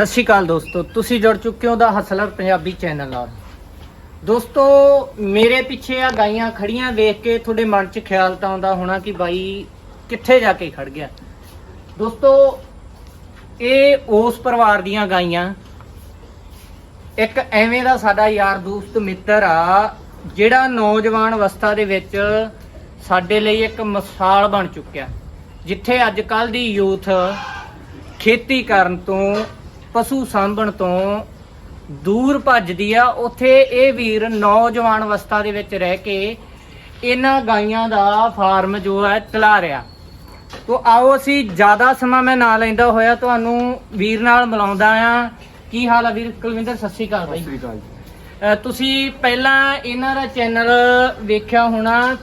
ਸਤਿ ਸ਼੍ਰੀ ਅਕਾਲ ਦੋਸਤੋ, ਤੁਸੀਂ ਜੁੜ ਚੁੱਕੇ ਹੋ ਦਾ ਹਸਲਰ ਪੰਜਾਬੀ ਚੈਨਲ ਨਾਲ। ਦੋਸਤੋ, ਮੇਰੇ ਪਿੱਛੇ ਆ ਗਾਈਆਂ ਖੜੀਆਂ ਵੇਖ ਕੇ ਤੁਹਾਡੇ ਮਨ 'ਚ ਖਿਆਲ ਤਾਂ ਆਉਂਦਾ ਹੋਣਾ ਕਿ ਬਾਈ ਕਿੱਥੇ ਜਾ ਕੇ ਖੜ ਗਿਆ। ਦੋਸਤੋ, ਇਹ ਉਸ ਪਰਿਵਾਰ ਦੀਆਂ ਗਾਈਆਂ। ਇੱਕ ਐਵੇਂ ਦਾ ਸਾਡਾ ਯਾਰ ਦੋਸਤ ਮਿੱਤਰ ਆ, ਜਿਹੜਾ ਨੌਜਵਾਨ ਅਵਸਥਾ ਦੇ ਵਿੱਚ ਸਾਡੇ ਲਈ ਇੱਕ ਮਿਸਾਲ ਬਣ ਚੁੱਕਿਆ। ਜਿੱਥੇ ਅੱਜ ਕੱਲ ਦੀ ਯੂਥ ਖੇਤੀ ਕਰਨ ਤੋਂ ਪਸ਼ੂ ਸਾਂਭਣ ਤੋਂ ਦੂਰ ਭੱਜਦੀ ਆ। ਉੱਥੇ ਇਹ ਵੀਰ ਨੌਜਵਾਨ ਅਵਸਥਾ ਦੇ ਵਿੱਚ ਰਹਿ ਕੇ ਇਹਨਾਂ ਗਾਈਆਂ ਦਾ ਫਾਰਮ ਜੋ ਹੈ ਚਲਾ ਰਿਹਾ। ਤੋ ਆਓ ਅਸੀਂ ਜ਼ਿਆਦਾ ਸਮਾਂ ਮੈਂ ਨਾ ਲੈਂਦਾ ਹੋਇਆ ਤੁਹਾਨੂੰ ਵੀਰ ਨਾਲ ਮਿਲਾਉਂਦਾ ਆ। ਕੀ ਹਾਲ ਆ ਵੀਰ? ਕੁਲਵਿੰਦਰ ਸਤਿ ਸ਼੍ਰੀ ਅਕਾਲ ਬਾਈ। ਤੁਸੀਂ ਪਹਿਲਾਂ ਇਹਨਾਂ ਦਾ ਚੈਨਲ ਵੇਖਿਆ ਹੋਣਾ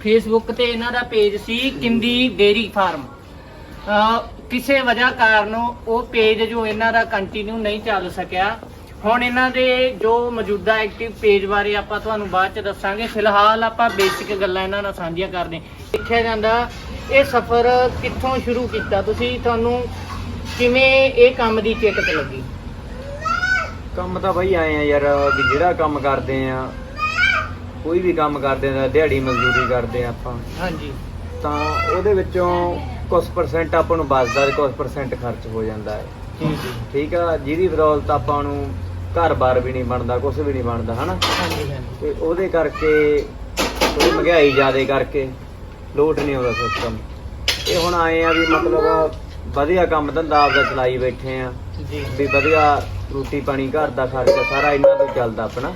ਫੇਸਬੁੱਕ ਤੇ ਇਹਨਾਂ ਦਾ ਪੇਜ ਸੀ ਕਿੰਦੀ ਡੇਰੀ ਫਾਰਮ। ਕਿਸੇ ਵਜ੍ਹਾ ਕਾਰਨ ਉਹ ਪੇਜ ਜੋ ਇਹਨਾਂ ਦਾ ਕੰਟੀਨਿਊ ਨਹੀਂ ਚੱਲ ਸਕਿਆ। ਹੁਣ ਇਹਨਾਂ ਦੇ ਜੋ ਮੌਜੂਦਾ ਐਕਟਿਵ ਪੇਜ ਬਾਰੇ ਆਪਾਂ ਤੁਹਾਨੂੰ ਬਾਅਦ ਚ ਦੱਸਾਂਗੇ। ਫਿਲਹਾਲ ਆਪਾਂ ਬੇਸਿਕ ਗੱਲਾਂ ਇਹਨਾਂ ਨਾਲ ਸਾਂਝੀਆਂ ਕਰਦੇ। ਦੇਖਿਆ ਜਾਂਦਾ ਇਹ ਸਫ਼ਰ ਕਿੱਥੋਂ ਸ਼ੁਰੂ ਕੀਤਾ? ਤੁਸੀਂ ਤੁਹਾਨੂੰ ਕਿਵੇਂ ਇਹ ਕੰਮ ਦੀ ਚੇਤਕ ਲੱਗੀ? ਕੰਮ ਤਾਂ ਬਈ ਆਏ ਆ ਯਾਰ ਵੀ ਜਿਹੜਾ ਕੰਮ ਕਰਦੇ ਆ ਕੋਈ ਵੀ ਕੰਮ ਕਰਦੇ ਆ ਦਿਹਾੜੀ ਮਜ਼ਦੂਰੀ ਕਰਦੇ ਆ ਆਪਾਂ। ਹਾਂਜੀ। ਤਾਂ ਉਹਦੇ ਵਿੱਚੋਂ ਕੁਝ ਪਰਸੈਂਟ ਆਪਾਂ ਨੂੰ ਬਚਦਾ ਤੇ ਕੁਝ ਪਰਸੈਂਟ ਖਰਚ ਹੋ ਜਾਂਦਾ ਹੈ। ਜੀ ਜੀ। ਠੀਕ ਆ? ਜਿਹਦੀ ਬਦੌਲਤ ਆਪਾਂ ਨੂੰ ਘਰ-ਬਾਰ ਵੀ ਨਹੀਂ ਬਣਦਾ ਕੁਝ ਵੀ ਨਹੀਂ ਬਣਦਾ ਹਨਾ? ਹਾਂਜੀ ਹਾਂਜੀ। ਤੇ ਉਹਦੇ ਕਰਕੇ ਥੋੜੀ ਮਹਿੰਗਾਈ ਜ਼ਿਆਦੇ ਕਰਕੇ ਲੋਟ ਨਹੀਂ ਆਉਂਦਾ ਸਿਸਟਮ ਇਹ ਹੁਣ ਆਏ ਆ ਵੀ ਮਤਲਬ ਵਧੀਆ ਕੰਮ ਧੰਦਾ ਆਪਦਾ ਚਲਾਈ ਬੈਠੇ ਆ। ਜੀ। ਵੀ ਵਧੀਆ ਰੋਟੀ ਪਾਣੀ ਘਰ ਦਾ ਖਰਚਾ ਸਾਰਾ ਇਹਨਾਂ ਤੋਂ ਚੱਲਦਾ ਆਪਣਾ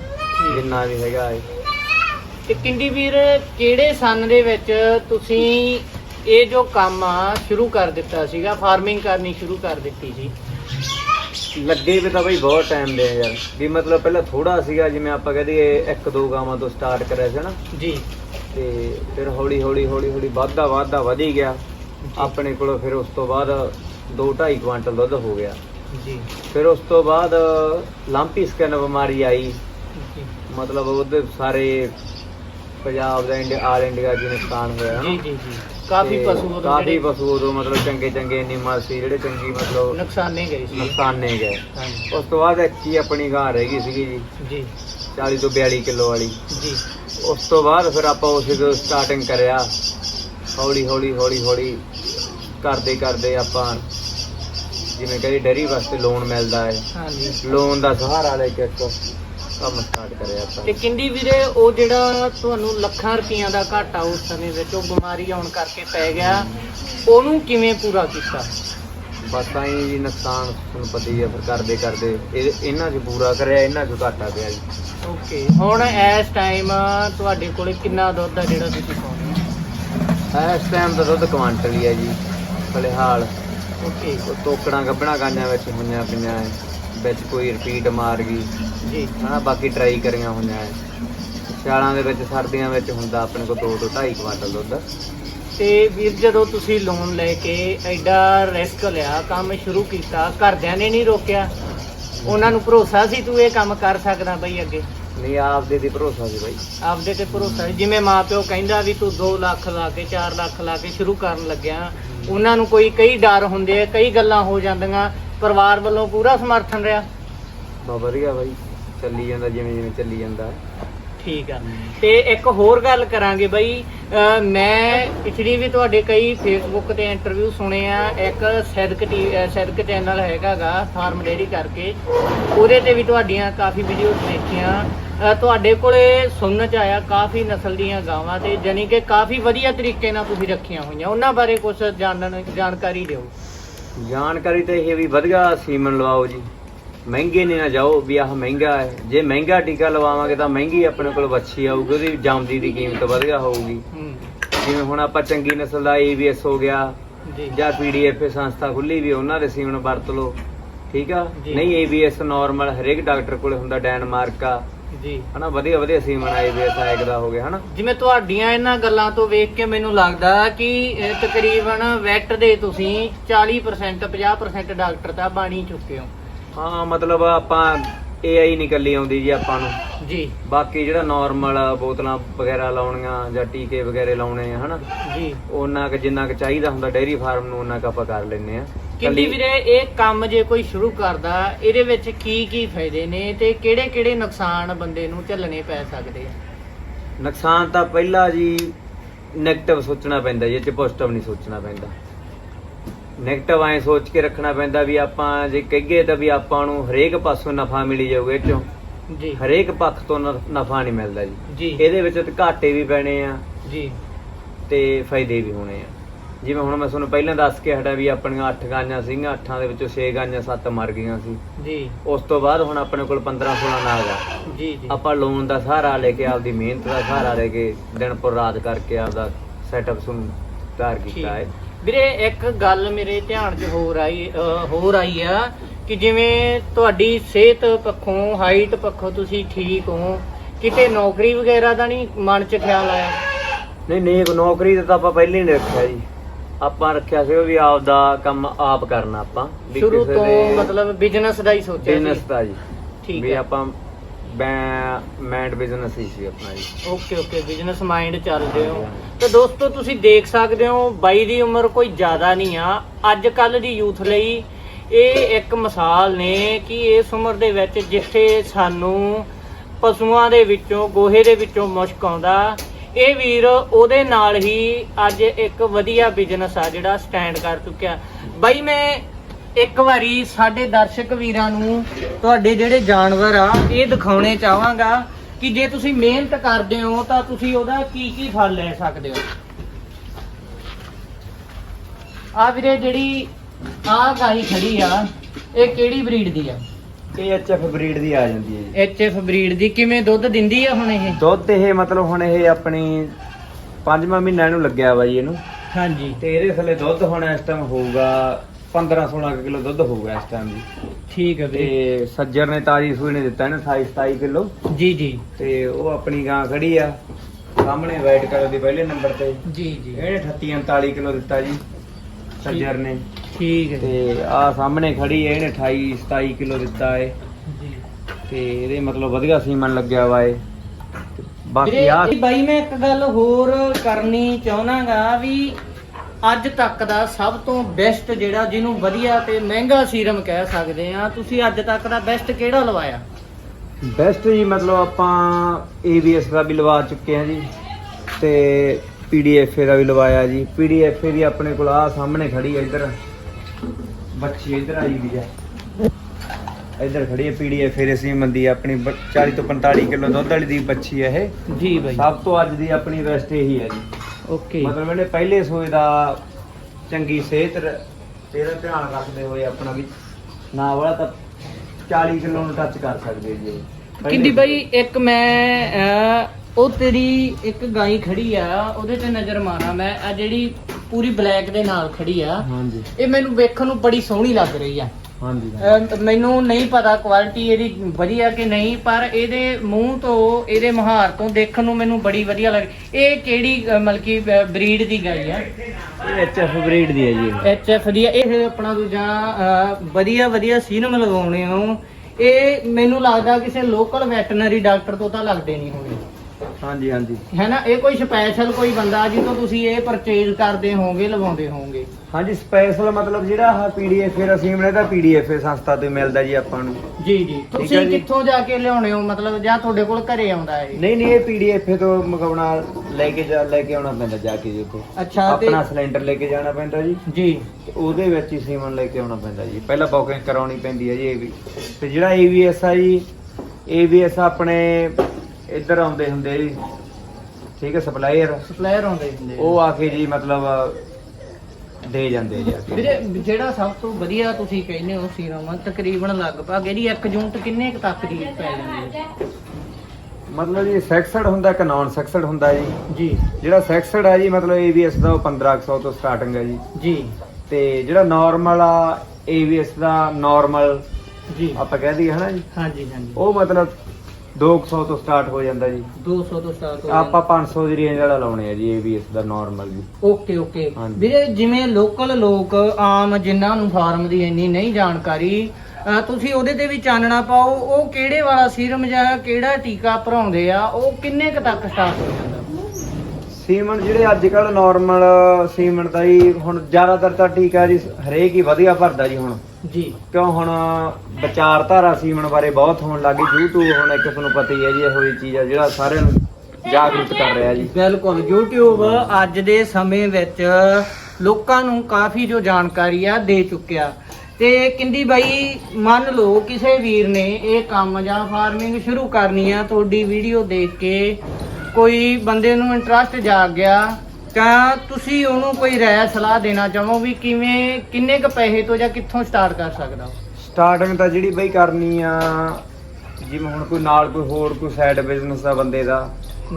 ਜਿੰਨਾ ਵੀ ਹੈਗਾ ਏ ਤੇ ਕਿੰਡੀ ਵੀਰ ਕਿਹੜੇ ਸੰਨ ਦੇ ਵਿੱਚ ਤੁਸੀਂ ਇਹ ਜੋ ਕੰਮ ਆ ਸ਼ੁਰੂ ਕਰ ਦਿੱਤਾ ਸੀਗਾ ਫਾਰਮਿੰਗ ਕਰਨੀ ਸ਼ੁਰੂ ਕਰ ਦਿੱਤੀ ਸੀ। ਲੱਗੇ ਵੀ ਤਾਂ ਬਈ ਬਹੁਤ ਟਾਈਮ ਦੇ ਆ ਯਾਰ। ਵੀ ਮਤਲਬ ਪਹਿਲਾਂ ਥੋੜਾ ਸੀਗਾ ਜਿਵੇਂ ਆਪਾਂ ਕਹਦੇ ਇੱਕ ਦੋ ਗਾਵਾਂ ਤੋਂ ਸਟਾਰਟ ਕਰਿਆ ਸੀ ਨਾ ਜੀ। ਤੇ ਫਿਰ ਹੌਲੀ ਹੌਲੀ ਹੌਲੀ ਹੌਲੀ ਵੱਧਦਾ ਵੱਧਦਾ ਵਧੀ ਗਿਆ। ਆਪਣੇ ਕੋਲ ਫਿਰ ਉਸ ਤੋਂ ਬਾਅਦ 2.5 ਕੁਆਂਟਲ ਦੁੱਧ ਹੋ ਗਿਆ। ਜੀ। ਫਿਰ ਉਸ ਤੋਂ ਬਾਅਦ ਲਾਂਪੀ ਸਕਿਨ ਬਿਮਾਰੀ ਆਈ। ਜੀ। ਮਤਲਬ ਉਹਦੇ ਸਾਰੇ ਪੰਜਾਬ ਦਾ ਇੰਡੀਆ ਆਲ ਇੰਡੀਆ 'ਚ ਨੁਕਸਾਨ ਹੋਇਆ ਜੀ ਜੀ ਜੀ। ਕਾਫੀ ਤੇ ਪਸ਼ੂ ਉਦੋਂ ਕਾਫੀ ਜਿਹੜੇ ਪਸ਼ੂ ਉਦੋਂ ਮਤਲਬ ਚੰਗੇ ਚੰਗੇ ਨਿਮਾ ਸੀ ਜਿਹੜੇ ਚੰਗੀ ਮਤਲਬ ਨੁਕਸਾਨੇ ਗਏ ਸੀ। ਨੁਕਸਾਨੇ ਗਏ। ਹਾਂਜੀ। ਉਸ ਤੋਂ ਬਾਅਦ ਇੱਕ ਆਪਣੀ ਗਾਂ ਰਹਿ ਗਈ ਸੀਗੀ ਜੀ। ਜੀ। 40 ਤੋਂ 42 ਕਿਲੋ ਵਾਲੀ। ਜੀ। ਉਸ ਤੋਂ ਬਾਅਦ ਫਿਰ ਆਪਾਂ ਉਸੇ ਤੋਂ ਸਟਾਰਟਿੰਗ ਕਰਿਆ। ਹੌਲੀ ਹੌਲੀ ਹੌਲੀ ਹੌਲੀ ਕਰਦੇ ਕਰਦੇ ਆਪਾਂ ਜਿਵੇਂ ਕਹਿੰਦੇ ਡੈਰੀ ਵਾਸਤੇ ਲੋਨ ਮਿਲਦਾ ਹੈ। ਹਾਂਜੀ। ਲੋਨ ਦਾ ਸਹਾਰਾ ਲੈ ਕੇ ਇੱਕ ਕੰਮ ਸਟਾਰਟ ਕਰਿਆ ਤੇ ਆਪਾਂ ਕਿੰਡੀ ਵੀਰੇ ਉਹ ਜਿਹੜਾ ਤੁਹਾਨੂੰ ਲੱਖਾਂ ਰੁਪਈਆਂ ਦਾ ਘਾਟਾ ਉਸ ਸਮੇਂ ਵਿੱਚ ਉਹ ਬਿਮਾਰੀ ਆਉਣ ਕਰਕੇ ਪੈ ਗਿਆ ਉਹਨੂੰ ਕਿਵੇਂ ਪੂਰਾ ਕੀਤਾ? ਬਸ ਤਾਂ ਹੀ ਜੀ ਨੁਕਸਾਨ ਤੁਹਾਨੂੰ ਪਤਾ ਹੀ ਆ ਫਿਰ ਕਰਦੇ ਕਰਦੇ ਇਹ ਇਹਨਾਂ 'ਚ ਪੂਰਾ ਕਰਿਆ ਇਹਨਾਂ 'ਚ ਘਾਟਾ ਪਿਆ ਜੀ। ਓਕੇ ਹੁਣ ਇਸ ਟਾਈਮ ਤੁਹਾਡੇ ਕੋਲੇ ਕਿੰਨਾ ਦੁੱਧ ਆ ਜਿਹੜਾ ਤੁਸੀਂ ਪਾਉਂਦੇ ਹੋ? ਇਸ ਟਾਈਮ ਦਾ ਦੁੱਧ ਕੁਆਂਟਲ ਹੀ ਹੈ ਜੀ ਫਿਲਹਾਲ ਓਕੇ। ਉਹ ਤੋਕੜਾਂ ਗੱਬਣਾ ਗਾਈਆਂ ਵਿੱਚ ਹੋਈਆਂ ਪਈਆਂ ਹੈ ਵਿੱਚ ਕੋਈ ਰਿਪੀਟ ਮਾਰ ਗਈ। ਜੀ। ਹਨਾ ਬਾਕੀ ਟਰਾਈ ਕਰੀਆਂ ਹੋਈਆਂ। ਹੈ ਸਿਆਲਾਂ ਦੇ ਵਿੱਚ ਸਰਦੀਆਂ ਵਿੱਚ ਹੁੰਦਾ ਆਪਣੇ ਕੋਲ 2 ਤੋਂ 2.5 ਕੁਆਂਟਲ ਦੁੱਧ। ਤੇ ਵੀਰ ਜਦੋਂ ਤੁਸੀਂ ਲੋਨ ਲੈ ਕੇ ਐਡਾ ਰਿਸਕ ਲਿਆ ਕੰਮ ਸ਼ੁਰੂ ਕੀਤਾ ਘਰਦਿਆਂ ਨੇ ਨਹੀਂ ਰੋਕਿਆ? ਉਹਨਾਂ ਨੂੰ ਭਰੋਸਾ ਸੀ ਤੂੰ ਇਹ ਕੰਮ ਕਰ ਸਕਦਾ ਬਈ ਅੱਗੇ? ਨਹੀਂ ਆਪਦੇ ਦੀ ਭਰੋਸਾ ਸੀ ਬਾਈ। ਆਪਦੇ ਤੇ ਭਰੋਸਾ ਸੀ। ਜਿਵੇਂ ਮਾਪਿਓ ਕਹਿੰਦਾ ਵੀ ਤੂੰ 2 ਲੱਖ ਲਾ ਕੇ 4 ਲੱਖ ਲਾ ਕੇ ਸ਼ੁਰੂ ਕਰਨ ਲੱਗਿਆ ਉਹਨਾਂ ਨੂੰ ਕੋਈ ਕਈ ਡਰ ਹੁੰਦੇ ਆ ਕਈ ਗੱਲਾਂ ਹੋ ਜਾਂਦੀਆਂ। ਪਰਿਵਾਰ ਵੱਲੋਂ ਪੂਰਾ ਸਮਰਥਨ ਰਿਹਾ। ਬਹੁਤ ਵਧੀਆ ਬਾਈ ਚੱਲੀ ਜਾਂਦਾ ਜਿਵੇਂ ਜਿਵੇਂ ਚੱਲੀ ਜਾਂਦਾ। ਠੀਕ ਆ। ਤੇ ਇੱਕ ਹੋਰ ਗੱਲ ਕਰਾਂਗੇ ਬਈ ਅਹ ਮੈਂ ਪਿਛਲੀ ਵੀ ਤੁਹਾਡੇ ਕਈ ਫੇਸਬੁੱਕ ਤੇ ਇੰਟਰਵਿਊ ਸੁਣੇ ਆ ਇੱਕ ਸੈਦਕ ਟੀ ਅਹ ਸੈਦਕ ਚੈਨਲ ਹੈਗਾਗਾ ਫਾਰਮ ਡੇਰੀ ਕਰਕੇ। ਉਹਦੇ ਤੇ ਵੀ ਤੁਹਾਡੀਆਂ ਕਾਫੀ ਵੀਡੀਓਜ਼ ਦੇਖੀਆਂ। ਅਹ ਤੁਹਾਡੇ ਕੋਲੇ ਸੁਣਨ ਚ ਆਇਆ ਕਾਫੀ ਨਸਲ ਦੀਆਂ ਗਾਵਾਂ ਤੇ ਜਾਣੀ ਕਿ ਕਾਫੀ ਵਧੀਆ ਤਰੀਕੇ ਨਾਲ ਤੁਸੀਂ ਰੱਖੀਆਂ ਹੋਈਆਂ। ਉਹਨਾਂ ਬਾਰੇ ਕੁਝ ਜਾਣਨ ਜਾਣਕਾਰੀ ਦਿਓ। ਜਾਣਕਾਰੀ ਤੇ ਇਹ ਵੀ ਵਧੀਆ ਸੀਮਨ ਲਵਾਓ ਜੀ। ਮਹਿੰਗੇ ਨੇ ਨਾ ਜਾਓ ਵੀ ਆਹ ਮਹਿੰਗਾ ਹੈ। ਜੇ ਮਹਿੰਗਾ ਟੀਕਾ ਲਵਾਵਾਂਗੇ ਤਾਂ ਮਹਿੰਗੀ ਆਪਣੇ ਕੋਲ ਵੱਛੀ ਆਊਗੀ ਉਹਦੀ ਜਾਮਦੀ ਦੀ ਕੀਮਤ ਵਧੀਆ ਹੋਊਗੀ। ਜਿਵੇਂ ਹੁਣ ਆਪਾਂ ਚੰਗੀ ਨਸਲ ਦਾ ਏਬੀਐਸ ਹੋ ਗਿਆ ਜੀ। ਜਾਂ ਪੀਡੀਐਫ ਸੰਸਥਾ ਖੁੱਲੀ ਵੀ ਉਹਨਾਂ ਦੇ ਸੀਮਨ ਵਰਤ ਲਓ। ਠੀਕ ਆ। ਨਹੀਂ ਏਬੀਐਸ ਨਾਰਮਲ ਹਰੇਕ ਡਾਕਟਰ ਕੋਲੇ ਹੁੰਦਾ ਡੈਨਮਾਰਕ ਆ। ਜੀ। ਹਨਾ ਵਧੀਆ ਵਧੀਆ ਸੀਮਨ ਏਬੀਐਸ ਆਇਕ ਦਾ ਹੋ ਗਿਆ ਹਨਾ। ਜਿਵੇਂ ਤੁਹਾਡੀਆਂ ਇਹਨਾਂ ਗੱਲਾਂ ਤੋਂ ਵੇਖ ਕੇ ਮੈਨੂੰ ਲੱਗਦਾ ਕਿ ਇਹ ਤਕਰੀਬਨ ਵੈਟ ਦੇ ਤੁਸੀਂ 40% 50% ਡਾਕਟਰ ਤਾਂ ਬਣ ਹੀ ਚੁੱਕੇ ਹੋ। ਹਾਂ ਮਤਲਬ ਆਪਾਂ ਏਆਈ ਨਹੀਂ ਕੱਲੀ ਆਉਂਦੀ ਜੀ ਆਪਾਂ ਨੂੰ। ਜੀ। ਬਾਕੀ ਜਿਹੜਾ ਨਾਰਮਲ ਬੋਤਲਾਂ ਵਗੈਰਾ ਲਾਉਣੀਆਂ ਜਾਂ ਟੀਕੇ ਵਗੈਰੇ ਲਾਉਣੇ ਆ ਹਨਾ? ਜੀ। ਉਹਨਾਂ ਕੁ ਜਿੰਨਾ ਕੁ ਚਾਹੀਦਾ ਹੁੰਦਾ ਡੇਅਰੀ ਫਾਰਮ ਨੂੰ ਉਹਨਾਂ ਕੁ ਆਪਾਂ ਕਰ ਲੈਂਦੇ ਆ। ਕਿੰਦੀ ਵੀਰੇ ਇਹ ਕੰਮ ਜੇ ਕੋਈ ਸ਼ੁਰੂ ਕਰਦਾ ਇਹਦੇ ਵਿੱਚ ਕੀ ਕੀ ਫਾਇਦੇ ਨੇ ਤੇ ਕਿਹੜੇ ਕਿਹੜੇ ਨੁਕਸਾਨ ਬੰਦੇ ਨੂੰ ਝੱਲਣੇ ਪੈ ਸਕਦੇ ਆ? ਨੁਕਸਾਨ ਤਾਂ ਪਹਿਲਾ ਜੀ 네ਗੇਟਿਵ ਸੋਚਣਾ ਪੈਂਦਾ ਜੀ ਇਹ ਚ ਪੋਜ਼ਿਟਿਵ ਨਹੀਂ ਸੋਚਣਾ ਪੈਂਦਾ। 네ਗੇਟਿਵ ਐ ਸੋਚ ਕੇ ਰੱਖਣਾ ਪੈਂਦਾ ਵੀ ਆਪਾਂ ਜੇ ਕਹੀਏ ਤਾਂ ਵੀ ਆਪਾਂ ਨੂੰ ਹਰੇਕ ਪਾਸੋਂ ਨਫਾ ਮਿਲੀ ਜਾਊਗਾ ਇਹ ਚੋਂ। ਜੀ। ਹਰੇਕ ਪੱਖ ਤੋਂ ਨਫਾ ਨਹੀਂ ਮਿਲਦਾ ਜੀ। ਇਹਦੇ ਵਿੱਚ ਤੇ ਘਾਟੇ ਵੀ ਪੈਣੇ ਆ। ਜੀ। ਤੇ ਫਾਇਦੇ ਵੀ ਹੋਣੇ ਆ। ਜਿਵੇਂ ਹੁਣ ਮੈਂ ਤੁਹਾਨੂੰ ਪਹਿਲਾਂ ਦੱਸ ਕੇ ਹਟਾ ਵੀ ਆਪਣੀਆਂ 8 ਗਾਈਆਂ ਸੀਗੀਆਂ 8 ਦੇ ਵਿੱਚੋਂ 6 ਗਾਈਆਂ 7 ਮਰ ਗਈਆਂ ਸੀ। ਜੀ। ਉਸ ਤੋਂ ਬਾਅਦ ਹੁਣ ਆਪਣੇ ਕੋਲ 15 16 ਨਾਗ ਆ। ਜੀ ਜੀ। ਆਪਾਂ ਲੋਨ ਦਾ ਸਹਾਰਾ ਲੈ ਕੇ ਆਪਦੀ ਮਿਹਨਤ ਦਾ ਸਹਾਰਾ ਲੈ ਕੇ ਦਿਨ ਪਰ ਰਾਤ ਕਰਕੇ ਆਪਦਾ ਸੈਟਅਪ ਸੁਣ ਤਿਆਰ ਕੀਤਾ ਹੈ। ਵੀਰੇ ਇੱਕ ਗੱਲ ਮੇਰੇ ਧਿਆਨ 'ਚ ਹੋਰ ਆਈ ਹੋਰ ਆਈ ਆ ਕਿ ਜਿਵੇਂ ਤੁਹਾਡੀ ਸਿਹਤ ਪੱਖੋਂ ਹਾਈਟ ਪੱਖੋਂ ਤੁਸੀਂ ਠੀਕ ਹੋ ਕਿਤੇ ਨੌਕਰੀ ਵਗੈਰਾ ਦਾ ਨਹੀਂ ਮਨ 'ਚ ਖਿਆਲ ਆਇਆ? ਨਹੀਂ ਨਹੀਂ ਨੌਕਰੀ ਦਾ ਤਾਂ ਆਪਾਂ ਪਹਿਲਾਂ ਹੀ ਨਹੀਂ ਰੱਖਿਆ ਜੀ। ਆਪਾਂ ਰੱਖਿਆ ਸੀ ਵੀ ਆਪਦਾ ਕੰਮ ਆਪ ਕਰਨਾ ਆਪਾਂ ਸ਼ੁਰੂ ਤੋਂ ਦੇ ਮਤਲਬ ਬਿਜ਼ਨਸ ਦਾ ਹੀ ਸੋਚਿਆ ਬਿਜ਼ਨਸ ਦਾ ਜੀ। ਠੀਕ ਵੀ ਹੈ। ਆਪਾਂ ਮੈਂਡ ਬਿਜ਼ਨਸ ਹੀ ਸੀ ਆਪਣਾ ਜੀ। ਓਕੇ ਓਕੇ ਬਿਜ਼ਨਸ ਮਾਈਂਡ ਚੱਲਦੇ ਹੋ ਤੇ ਦੋਸਤੋ, ਤੁਸੀਂ ਦੇਖ ਸਕਦੇ ਹੋ, ਬਾਈ ਦੀ ਉਮਰ ਕੋਈ ਜ਼ਿਆਦਾ ਨਹੀਂ ਆ। ਅੱਜ ਕੱਲ ਦੀ ਯੂਥ ਲਈ ਇਹ ਇੱਕ ਮਿਸਾਲ ਨੇ ਕਿ ਇਸ ਉਮਰ ਦੇ ਵਿੱਚ ਜਿੱਥੇ ਸਾਨੂੰ ਪਸ਼ੂਆਂ ਦੇ ਵਿੱਚੋਂ, ਗੋਹੇ ਦੇ ਵਿੱਚੋਂ ਮੁਸ਼ਕ ਆਉਂਦਾ, ਇਹ ਵੀਰ ਉਹਦੇ ਨਾਲ ਹੀ ਅੱਜ ਇੱਕ ਵਧੀਆ ਬਿਜ਼ਨਸ ਆ ਜਿਹੜਾ ਸਟੈਂਡ ਕਰ ਚੁੱਕਿਆ। ਬਾਈ, ਮੈਂ ਇੱਕ ਵਾਰੀ ਸਾਡੇ ਦਰਸ਼ਕ ਵੀਰਾਂ ਨੂੰ ਤੁਹਾਡੇ ਜਿਹੜੇ ਜਾਨਵਰ ਆ ਇਹ ਦਿਖਾਉਣੇ ਚਾਹਾਂਗਾ ਕਿ ਜੇ ਤੁਸੀਂ ਮਿਹਨਤ ਕਰਦੇ ਹੋ ਤਾਂ ਤੁਸੀਂ ਉਹਦਾ ਕੀ ਕੀ ਫਲ ਲੈ ਸਕਦੇ ਹੋ। ਆ ਵੀਰੇ ਜਿਹੜੀ ਆ ਗਾਈ ਖੜੀ ਆ ਇਹ ਕਿਹੜੀ ਬਰੀਡ ਦੀ ਆ? ਇਹ ਐਚਐਫ ਬਰੀਡ ਦੀ ਆ ਜਾਂਦੀ ਹੈ ਜੀ। ਐਚਐਫ ਬਰੀਡ ਦੀ ਕਿਵੇਂ ਦੁੱਧ ਦਿੰਦੀ ਆ ਹੁਣ ਇਹ? ਦੁੱਧ ਇਹ ਮਤਲਬ ਹੁਣ ਇਹ ਆਪਣੀ ਪੰਜਵਾਂ ਮਹੀਨਾ ਨੂੰ ਲੱਗਿਆ ਵਾ ਜੀ ਇਹਨੂੰ। ਹਾਂਜੀ। ਤੇ ਇਹਦੇ ਥੱਲੇ ਦੁੱਧ ਹੁਣ ਇਸ ਟਾਈਮ ਹੋਊਗਾ 15 16 ਕਿਲੋ ਦੁੱਧ ਹੋਊਗਾ ਇਸ ਟਾਈਮ ਜੀ। ਠੀਕ ਹੈ ਤੇ ਵੀਰੇ ਸੱਜਰ ਨੇ ਤਾਜੀ ਸੂਈ ਨੇ ਦਿੱਤਾ ਇਹਨੂੰ 27 27 ਕਿਲੋ। ਜੀ ਜੀ। ਤੇ ਉਹ ਆਪਣੀ ਗਾਂ ਖੜੀ ਆ। ਸਾਹਮਣੇ ਵਾਈਟ ਕਲਰ ਦੀ ਪਹਿਲੇ ਨੰਬਰ ਤੇ। ਜੀ ਜੀ। ਇਹਨੇ 38 39 ਕਿਲੋ ਦਿੱਤਾ ਜੀ ਸੱਜਰ ਨੇ। ਠੀਕ ਹੈ। ਤੇ ਆ ਸਾਹਮਣੇ ਖੜੀ ਹੈ ਇਹਨੇ 28 27 ਕਿਲੋ ਦਿੱਤਾ ਏ। ਜੀ। ਤੇ ਇਹਦੇ ਮਤਲਬ ਵਧੀਆ ਸੀਮਨ ਲੱਗਿਆ ਵਾ ਏ। ਤੇ ਬਾਕੀ ਵੀਰੇ ਆ ਇਹ ਬਾਈ ਮੈਂ ਇੱਕ ਗੱਲ ਹੋਰ ਕਰਨੀ ਚਾਹਨਾਗਾ ਵੀ ਅੱਜ ਤੱਕ ਦਾ ਸਭ ਤੋਂ ਬੈਸਟ ਜਿਹੜਾ ਜਿਹਨੂੰ ਵਧੀਆ ਤੇ ਮਹਿੰਗਾ ਸੀਰਮ ਕਹਿ ਸਕਦੇ ਆ ਤੁਸੀਂ ਅੱਜ ਤੱਕ ਦਾ ਬੈਸਟ ਕਿਹੜਾ ਲਵਾਇਆ? ਬੈਸਟ ਜੀ ਮਤਲਬ ਆਪਾਂ ABS ਦਾ ਵੀ ਲਵਾ ਚੁੱਕੇ ਹਾਂ ਜੀ ਤੇ PDFA ਦਾ ਵੀ ਲਵਾਇਆ ਜੀ। PDFA ਦੀ ਆਪਣੇ ਕੋਲ ਆ ਸਾਹਮਣੇ ਖੜੀ ਹੈ ਇੱਧਰ। ਬੱਚੀ ਇੱਧਰ ਆਈ ਵੀ ਆ। ਇੱਧਰ ਖੜੀ ਹੈ PDFA ਦੇ ਸੀ ਮੰਦੀ ਆਪਣੀ ਬ- 40 ਤੋਂ 45 ਕਿਲੋ ਦੁੱਧ ਵਾਲੀ ਦੀ ਬੱਚੀ ਹੈ ਇਹ। ਜੀ ਬਾਈ। ਸਭ ਤੋਂ ਅੱਜ ਦੀ ਆਪਣੀ ਬੈਸਟ ਇਹੀ ਹੈ ਜੀ। ਓਕੇ ਮਤਲਬ ਇਹਨੇ ਪਹਿਲੇ ਸੋਏ ਦਾ ਚੰਗੀ ਸਿਹਤ ਰ- ਤੇ ਇਹਦਾ ਧਿਆਨ ਰੱਖਦੇ ਹੋਏ ਆਪਣਾ ਵੀ ਨਾ ਵਾਲਾ ਤਾਂ 40 ਕਿਲੋ ਨੂੰ ਟੱਚ ਕਰ ਸਕਦੇ ਜੀ। ਇਹ। ਪਹਿਲੇ ਕਿੰਦੀ ਬਾਈ ਇੱਕ ਮੈਂ ਅਹ, ਉਹ ਤੇਰੀ ਇੱਕ ਗਾਈ ਖੜੀ ਆ ਉਹਦੇ ਤੇ ਨਜ਼ਰ ਮਾਰਾਂ ਮੈਂ ਆ ਜਿਹੜੀ ਪੂਰੀ ਬਲੈਕ ਦੇ ਨਾਲ ਖੜੀ ਆ। ਹਾਂਜੀ। ਇਹ ਮੈਨੂੰ ਵੇਖਣ ਨੂੰ ਬੜੀ ਸੋਹਣੀ ਲੱਗ ਰਹੀ ਆ। ਹਾਂਜੀ ਅਹ ਮੈਨੂੰ ਨਹੀਂ ਪਤਾ ਕੁਆਲਿਟੀ ਇਹਦੀ ਵਧੀਆ ਕਿ ਨਹੀਂ ਪਰ ਇਹਦੇ ਮੂੰਹ ਤੋਂ ਇਹਦੇ ਮੁਹਾਰ ਤੋਂ ਦੇਖਣ ਨੂੰ ਮੈਨੂੰ ਬੜੀ ਵਧੀਆ ਲੱਗ ਇਹ ਕਿਹੜੀ ਅਹ, ਮਤਲਬ ਕਿ ਬਰੀਡ ਦੀ ਗਾਈ ਆ ਇਹ ਐਚਐਫ ਬਰੀਡ ਦੀ ਹੈ ਜੀ ਇਹ। ਐਚ ਐਫ ਦੀ ਆ। ਇਹ ਆਪਣਾ ਦੂਜਾ ਅਹ, ਵਧੀਆ ਵਧੀਆ ਸੀਨਮ ਲਗਾਉਣੇ ਹੋ ਇਹ ਮੈਨੂੰ ਲੱਗਦਾ ਕਿਸੇ ਲੋਕਲ ਵੈਟਰਨਰੀ ਡਾਕਟਰ ਤੋਂ ਤਾਂ ਲੱਗਦੇ ਨਹੀਂ ਹੋਣੇ ਹਾਂਜੀ ਹਾਂਜੀ। ਹੈ ਨਾ? ਇਹ ਕੋਈ ਸਪੈਸ਼ਲ ਕੋਈ ਬੰਦਾ ਜਿਹਤੋਂ ਤੁਸੀਂ ਇਹ ਪਰਚੇਜ਼ ਕਰਦੇ ਹੋਵੋਗੇ ਲਵਾਉਂਦੇ ਹੋਵੋਗੇ। ਹਾਂਜੀ ਸਪੈਸ਼ਲ ਮਤਲਬ ਜਿਹੜਾ ਆਹ ਪੀਡੀਐਫ ਫਿਰ ਅਸੀਂ ਇਹਦਾ ਪੀਡੀਐਫ ਸੰਸਥਾ ਤੋਂ ਮਿਲਦਾ ਜੀ ਆਪਾਂ ਨੂੰ। ਜੀ ਜੀ। ਹੈ ਤੁਸੀਂ ਜੀ। ਕਿੱਥੋਂ ਜਾ ਕੇ ਲਿਆਉਣੇ ਹੋ? ਮਤਲਬ ਜਾਂ ਤੁਹਾਡੇ ਕੋਲ ਘਰੇ ਆਉਂਦਾ ਹੈ ਨਹੀਂ ਨਹੀਂ ਇਹ ਪੀਡੀਐਫ ਤੋਂ ਮਗਾਉਣਾ ਲੈ ਕੇ ਜਾ ਲੈ ਕੇ ਆਉਣਾ ਪੈਂਦਾ ਜਾ ਕੇ ਜੀ ਉੱਥੇ। ਅੱਛਾ ਤੇ ਆਪਣਾ ਸਿਲੰਡਰ ਲੈ ਕੇ ਜਾਣਾ ਪੈਂਦਾ ਜੀ। ਜੀ। ਤੇ ਉਹਦੇ ਵਿੱਚ ਹੀ ਸੀਮਨ ਲੈ ਕੇ ਆਉਣਾ ਪੈਂਦਾ ਜੀ। ਪਹਿਲਾਂ ਬੁਕਿੰਗ ਕਰਾਉਣੀ ਪੈਂਦੀ ਹੈ ਜੀ ਇਹ ਵੀ। ਤੇ ਜਿਹੜਾ AVS ਆ ਜੀ AVS ਆਪਣੇ ਇੱਧਰ ਆਉਂਦੇ ਹੁੰਦੇ ਜੀ ਠੀਕ ਹੈ ਸਪਲਾਇਰ ਸਪਲਾਇਰ ਆਉਂਦੇ ਹੁੰਦੇ ਆ। ਉਹ ਆ ਕੇ ਜੀ ਮਤਲਬ ਦੇ ਜਾਂਦੇ ਜੀ ਆ ਕੇ। ਵੀਰੇ ਜਿਹੜਾ ਸਭ ਤੋਂ ਵਧੀਆ ਤੁਸੀਂ ਕਹਿੰਦੇ ਹੋ ਸੀਰਮ ਤਕਰੀਬਨ ਲਗਭਗ ਇਹਦੀ ਇੱਕ ਯੂਨਿਟ ਕਿੰਨੇ ਕੁ ਤੱਕ ਦੀ ਪੈ ਜਾਂਦੀ ਹੈ? ਮਤਲਬ ਜੀ ਸੈਕਸਡ ਹੁੰਦਾ ਕਿ ਨਾਨ ਸੈਕਸਡ ਹੁੰਦਾ ਜੀ? ਜੀ। ਜਿਹੜਾ ਸੈਕਸਡ ਆ ਜੀ ਮਤਲਬ AVS ਦਾ ਉਹ 1500 ਤੋਂ ਸਟਾਰਟਿੰਗ ਹੈ ਜੀ। ਜੀ। ਤੇ ਜਿਹੜਾ ਨਾਰਮਲ ਆ AVS ਦਾ ਨਾਰਮਲ ਜੀ। ਆਪਾਂ ਕਹਿ ਦਈਏ ਹਨਾ ਜੀ? ਹਾਂਜੀ ਹਾਂਜੀ। ਉਹ ਮਤਲਬ 200 ਤੋਂ ਸਟਾਰਟ ਹੋ ਜਾਂਦਾ ਜੀ। 200 ਤੋਂ ਸਟਾਰਟ ਹੋ ਆਪਾਂ 500 ਦੀ ਰੇਂਜ ਵਾਲਾ ਲਾਉਣੇ ਆ ਜੀ ABS ਦਾ ਨਾਰਮਲ ਜੀ। ਓਕੇ ਓਕੇ ਹਾਂਜੀ। ਵੀਰੇ ਜਿਵੇਂ ਲੋਕਲ ਲੋਕ ਆਮ ਜਿਨ੍ਹਾਂ ਨੂੰ ਫਾਰਮ ਦੀ ਇੰਨੀ ਨਹੀਂ ਜਾਣਕਾਰੀ ਅਹ ਤੁਸੀਂ ਉਹਦੇ ਤੇ ਵੀ ਚਾਨਣਾ ਪਾਓ ਉਹ ਕਿਹੜੇ ਵਾਲਾ ਸੀਰਮ ਜਾਂ ਕਿਹੜਾ ਟੀਕਾ ਭਰਾਉਂਦੇ ਆ ਉਹ ਕਿੰਨੇ ਕੁ ਤੱਕ ਸਟਾਰਟ ਹੋ ਜਾਂਦਾ? ਸੀਮਨ ਜਿਹੜੇ ਅੱਜ ਕੱਲ ਨਾਰਮਲ ਸੀਮਨ ਦਾ ਹੀ ਹੁਣ ਜ਼ਿਆਦਾਤਰ ਤਾਂ ਟੀਕਾ ਜੀ ਹਰੇਕ ਹੀ ਵਧੀਆ ਭਰਦਾ ਜੀ ਹੁਣ। ਜੀ। ਕਿਉਂ ਹੁਣ ਵਿਚਾਰਧਾਰਾ ਸੀਮਨ ਬਾਰੇ ਬਹੁਤ ਹੋਣ ਲੱਗੀ YouTube ਹੁਣ ਇੱਕ ਤੁਹਾਨੂੰ ਪਤਾ ਹੀ ਹੈ ਜੀ ਇਹੋ ਜਿਹੀ ਚੀਜ਼ ਆ ਜਿਹੜਾ ਸਾਰਿਆਂ ਨੂੰ ਜਾਗਰੂਕ ਕਰ ਰਿਹਾ ਜੀ। ਬਿਲਕੁਲ YouTube ਅੱਜ ਦੇ ਸਮੇਂ ਵਿੱਚ ਲੋਕਾਂ ਨੂੰ ਕਾਫੀ ਜੋ ਜਾਣਕਾਰੀ ਆ ਦੇ ਚੁੱਕਿਆ। ਤੇ ਕਿੰਦੀ ਬਾਈ ਮੰਨ ਲਓ ਕਿਸੇ ਵੀਰ ਨੇ ਇਹ ਕੰਮ ਜਾਂ ਫਾਰਮਿੰਗ ਸ਼ੁਰੂ ਕਰਨੀ ਆ ਤੁਹਾਡੀ ਵੀਡੀਓ ਦੇਖ ਕੇ ਕੋਈ ਬੰਦੇ ਨੂੰ ਇੰਟਰਸਟ ਜਾਗ ਗਿਆ ਤਾਂ ਤੁਸੀਂ ਉਹਨੂੰ ਕੋਈ ਰਾਇ ਸਲਾਹ ਦੇਣਾ ਚਾਹੋ ਵੀ ਕਿਵੇਂ ਕਿੰਨੇ ਕ ਪੈਸੇ ਤੋਂ ਜਾਂ ਕਿੱਥੋਂ ਸਟਾਰਟ ਕਰ ਸਕਦਾ ਸਟਾਰਟਿੰਗ ਤਾਂ ਜਿਹੜੀ ਬਈ ਕਰਨੀ ਆ ਜਿਵੇਂ ਹੁਣ ਕੋਈ ਨਾਲ ਕੋਈ ਹੋਰ ਕੋਈ ਸਾਈਡ ਬਿਜ਼ਨਸ ਦਾ ਬੰਦੇ ਦਾ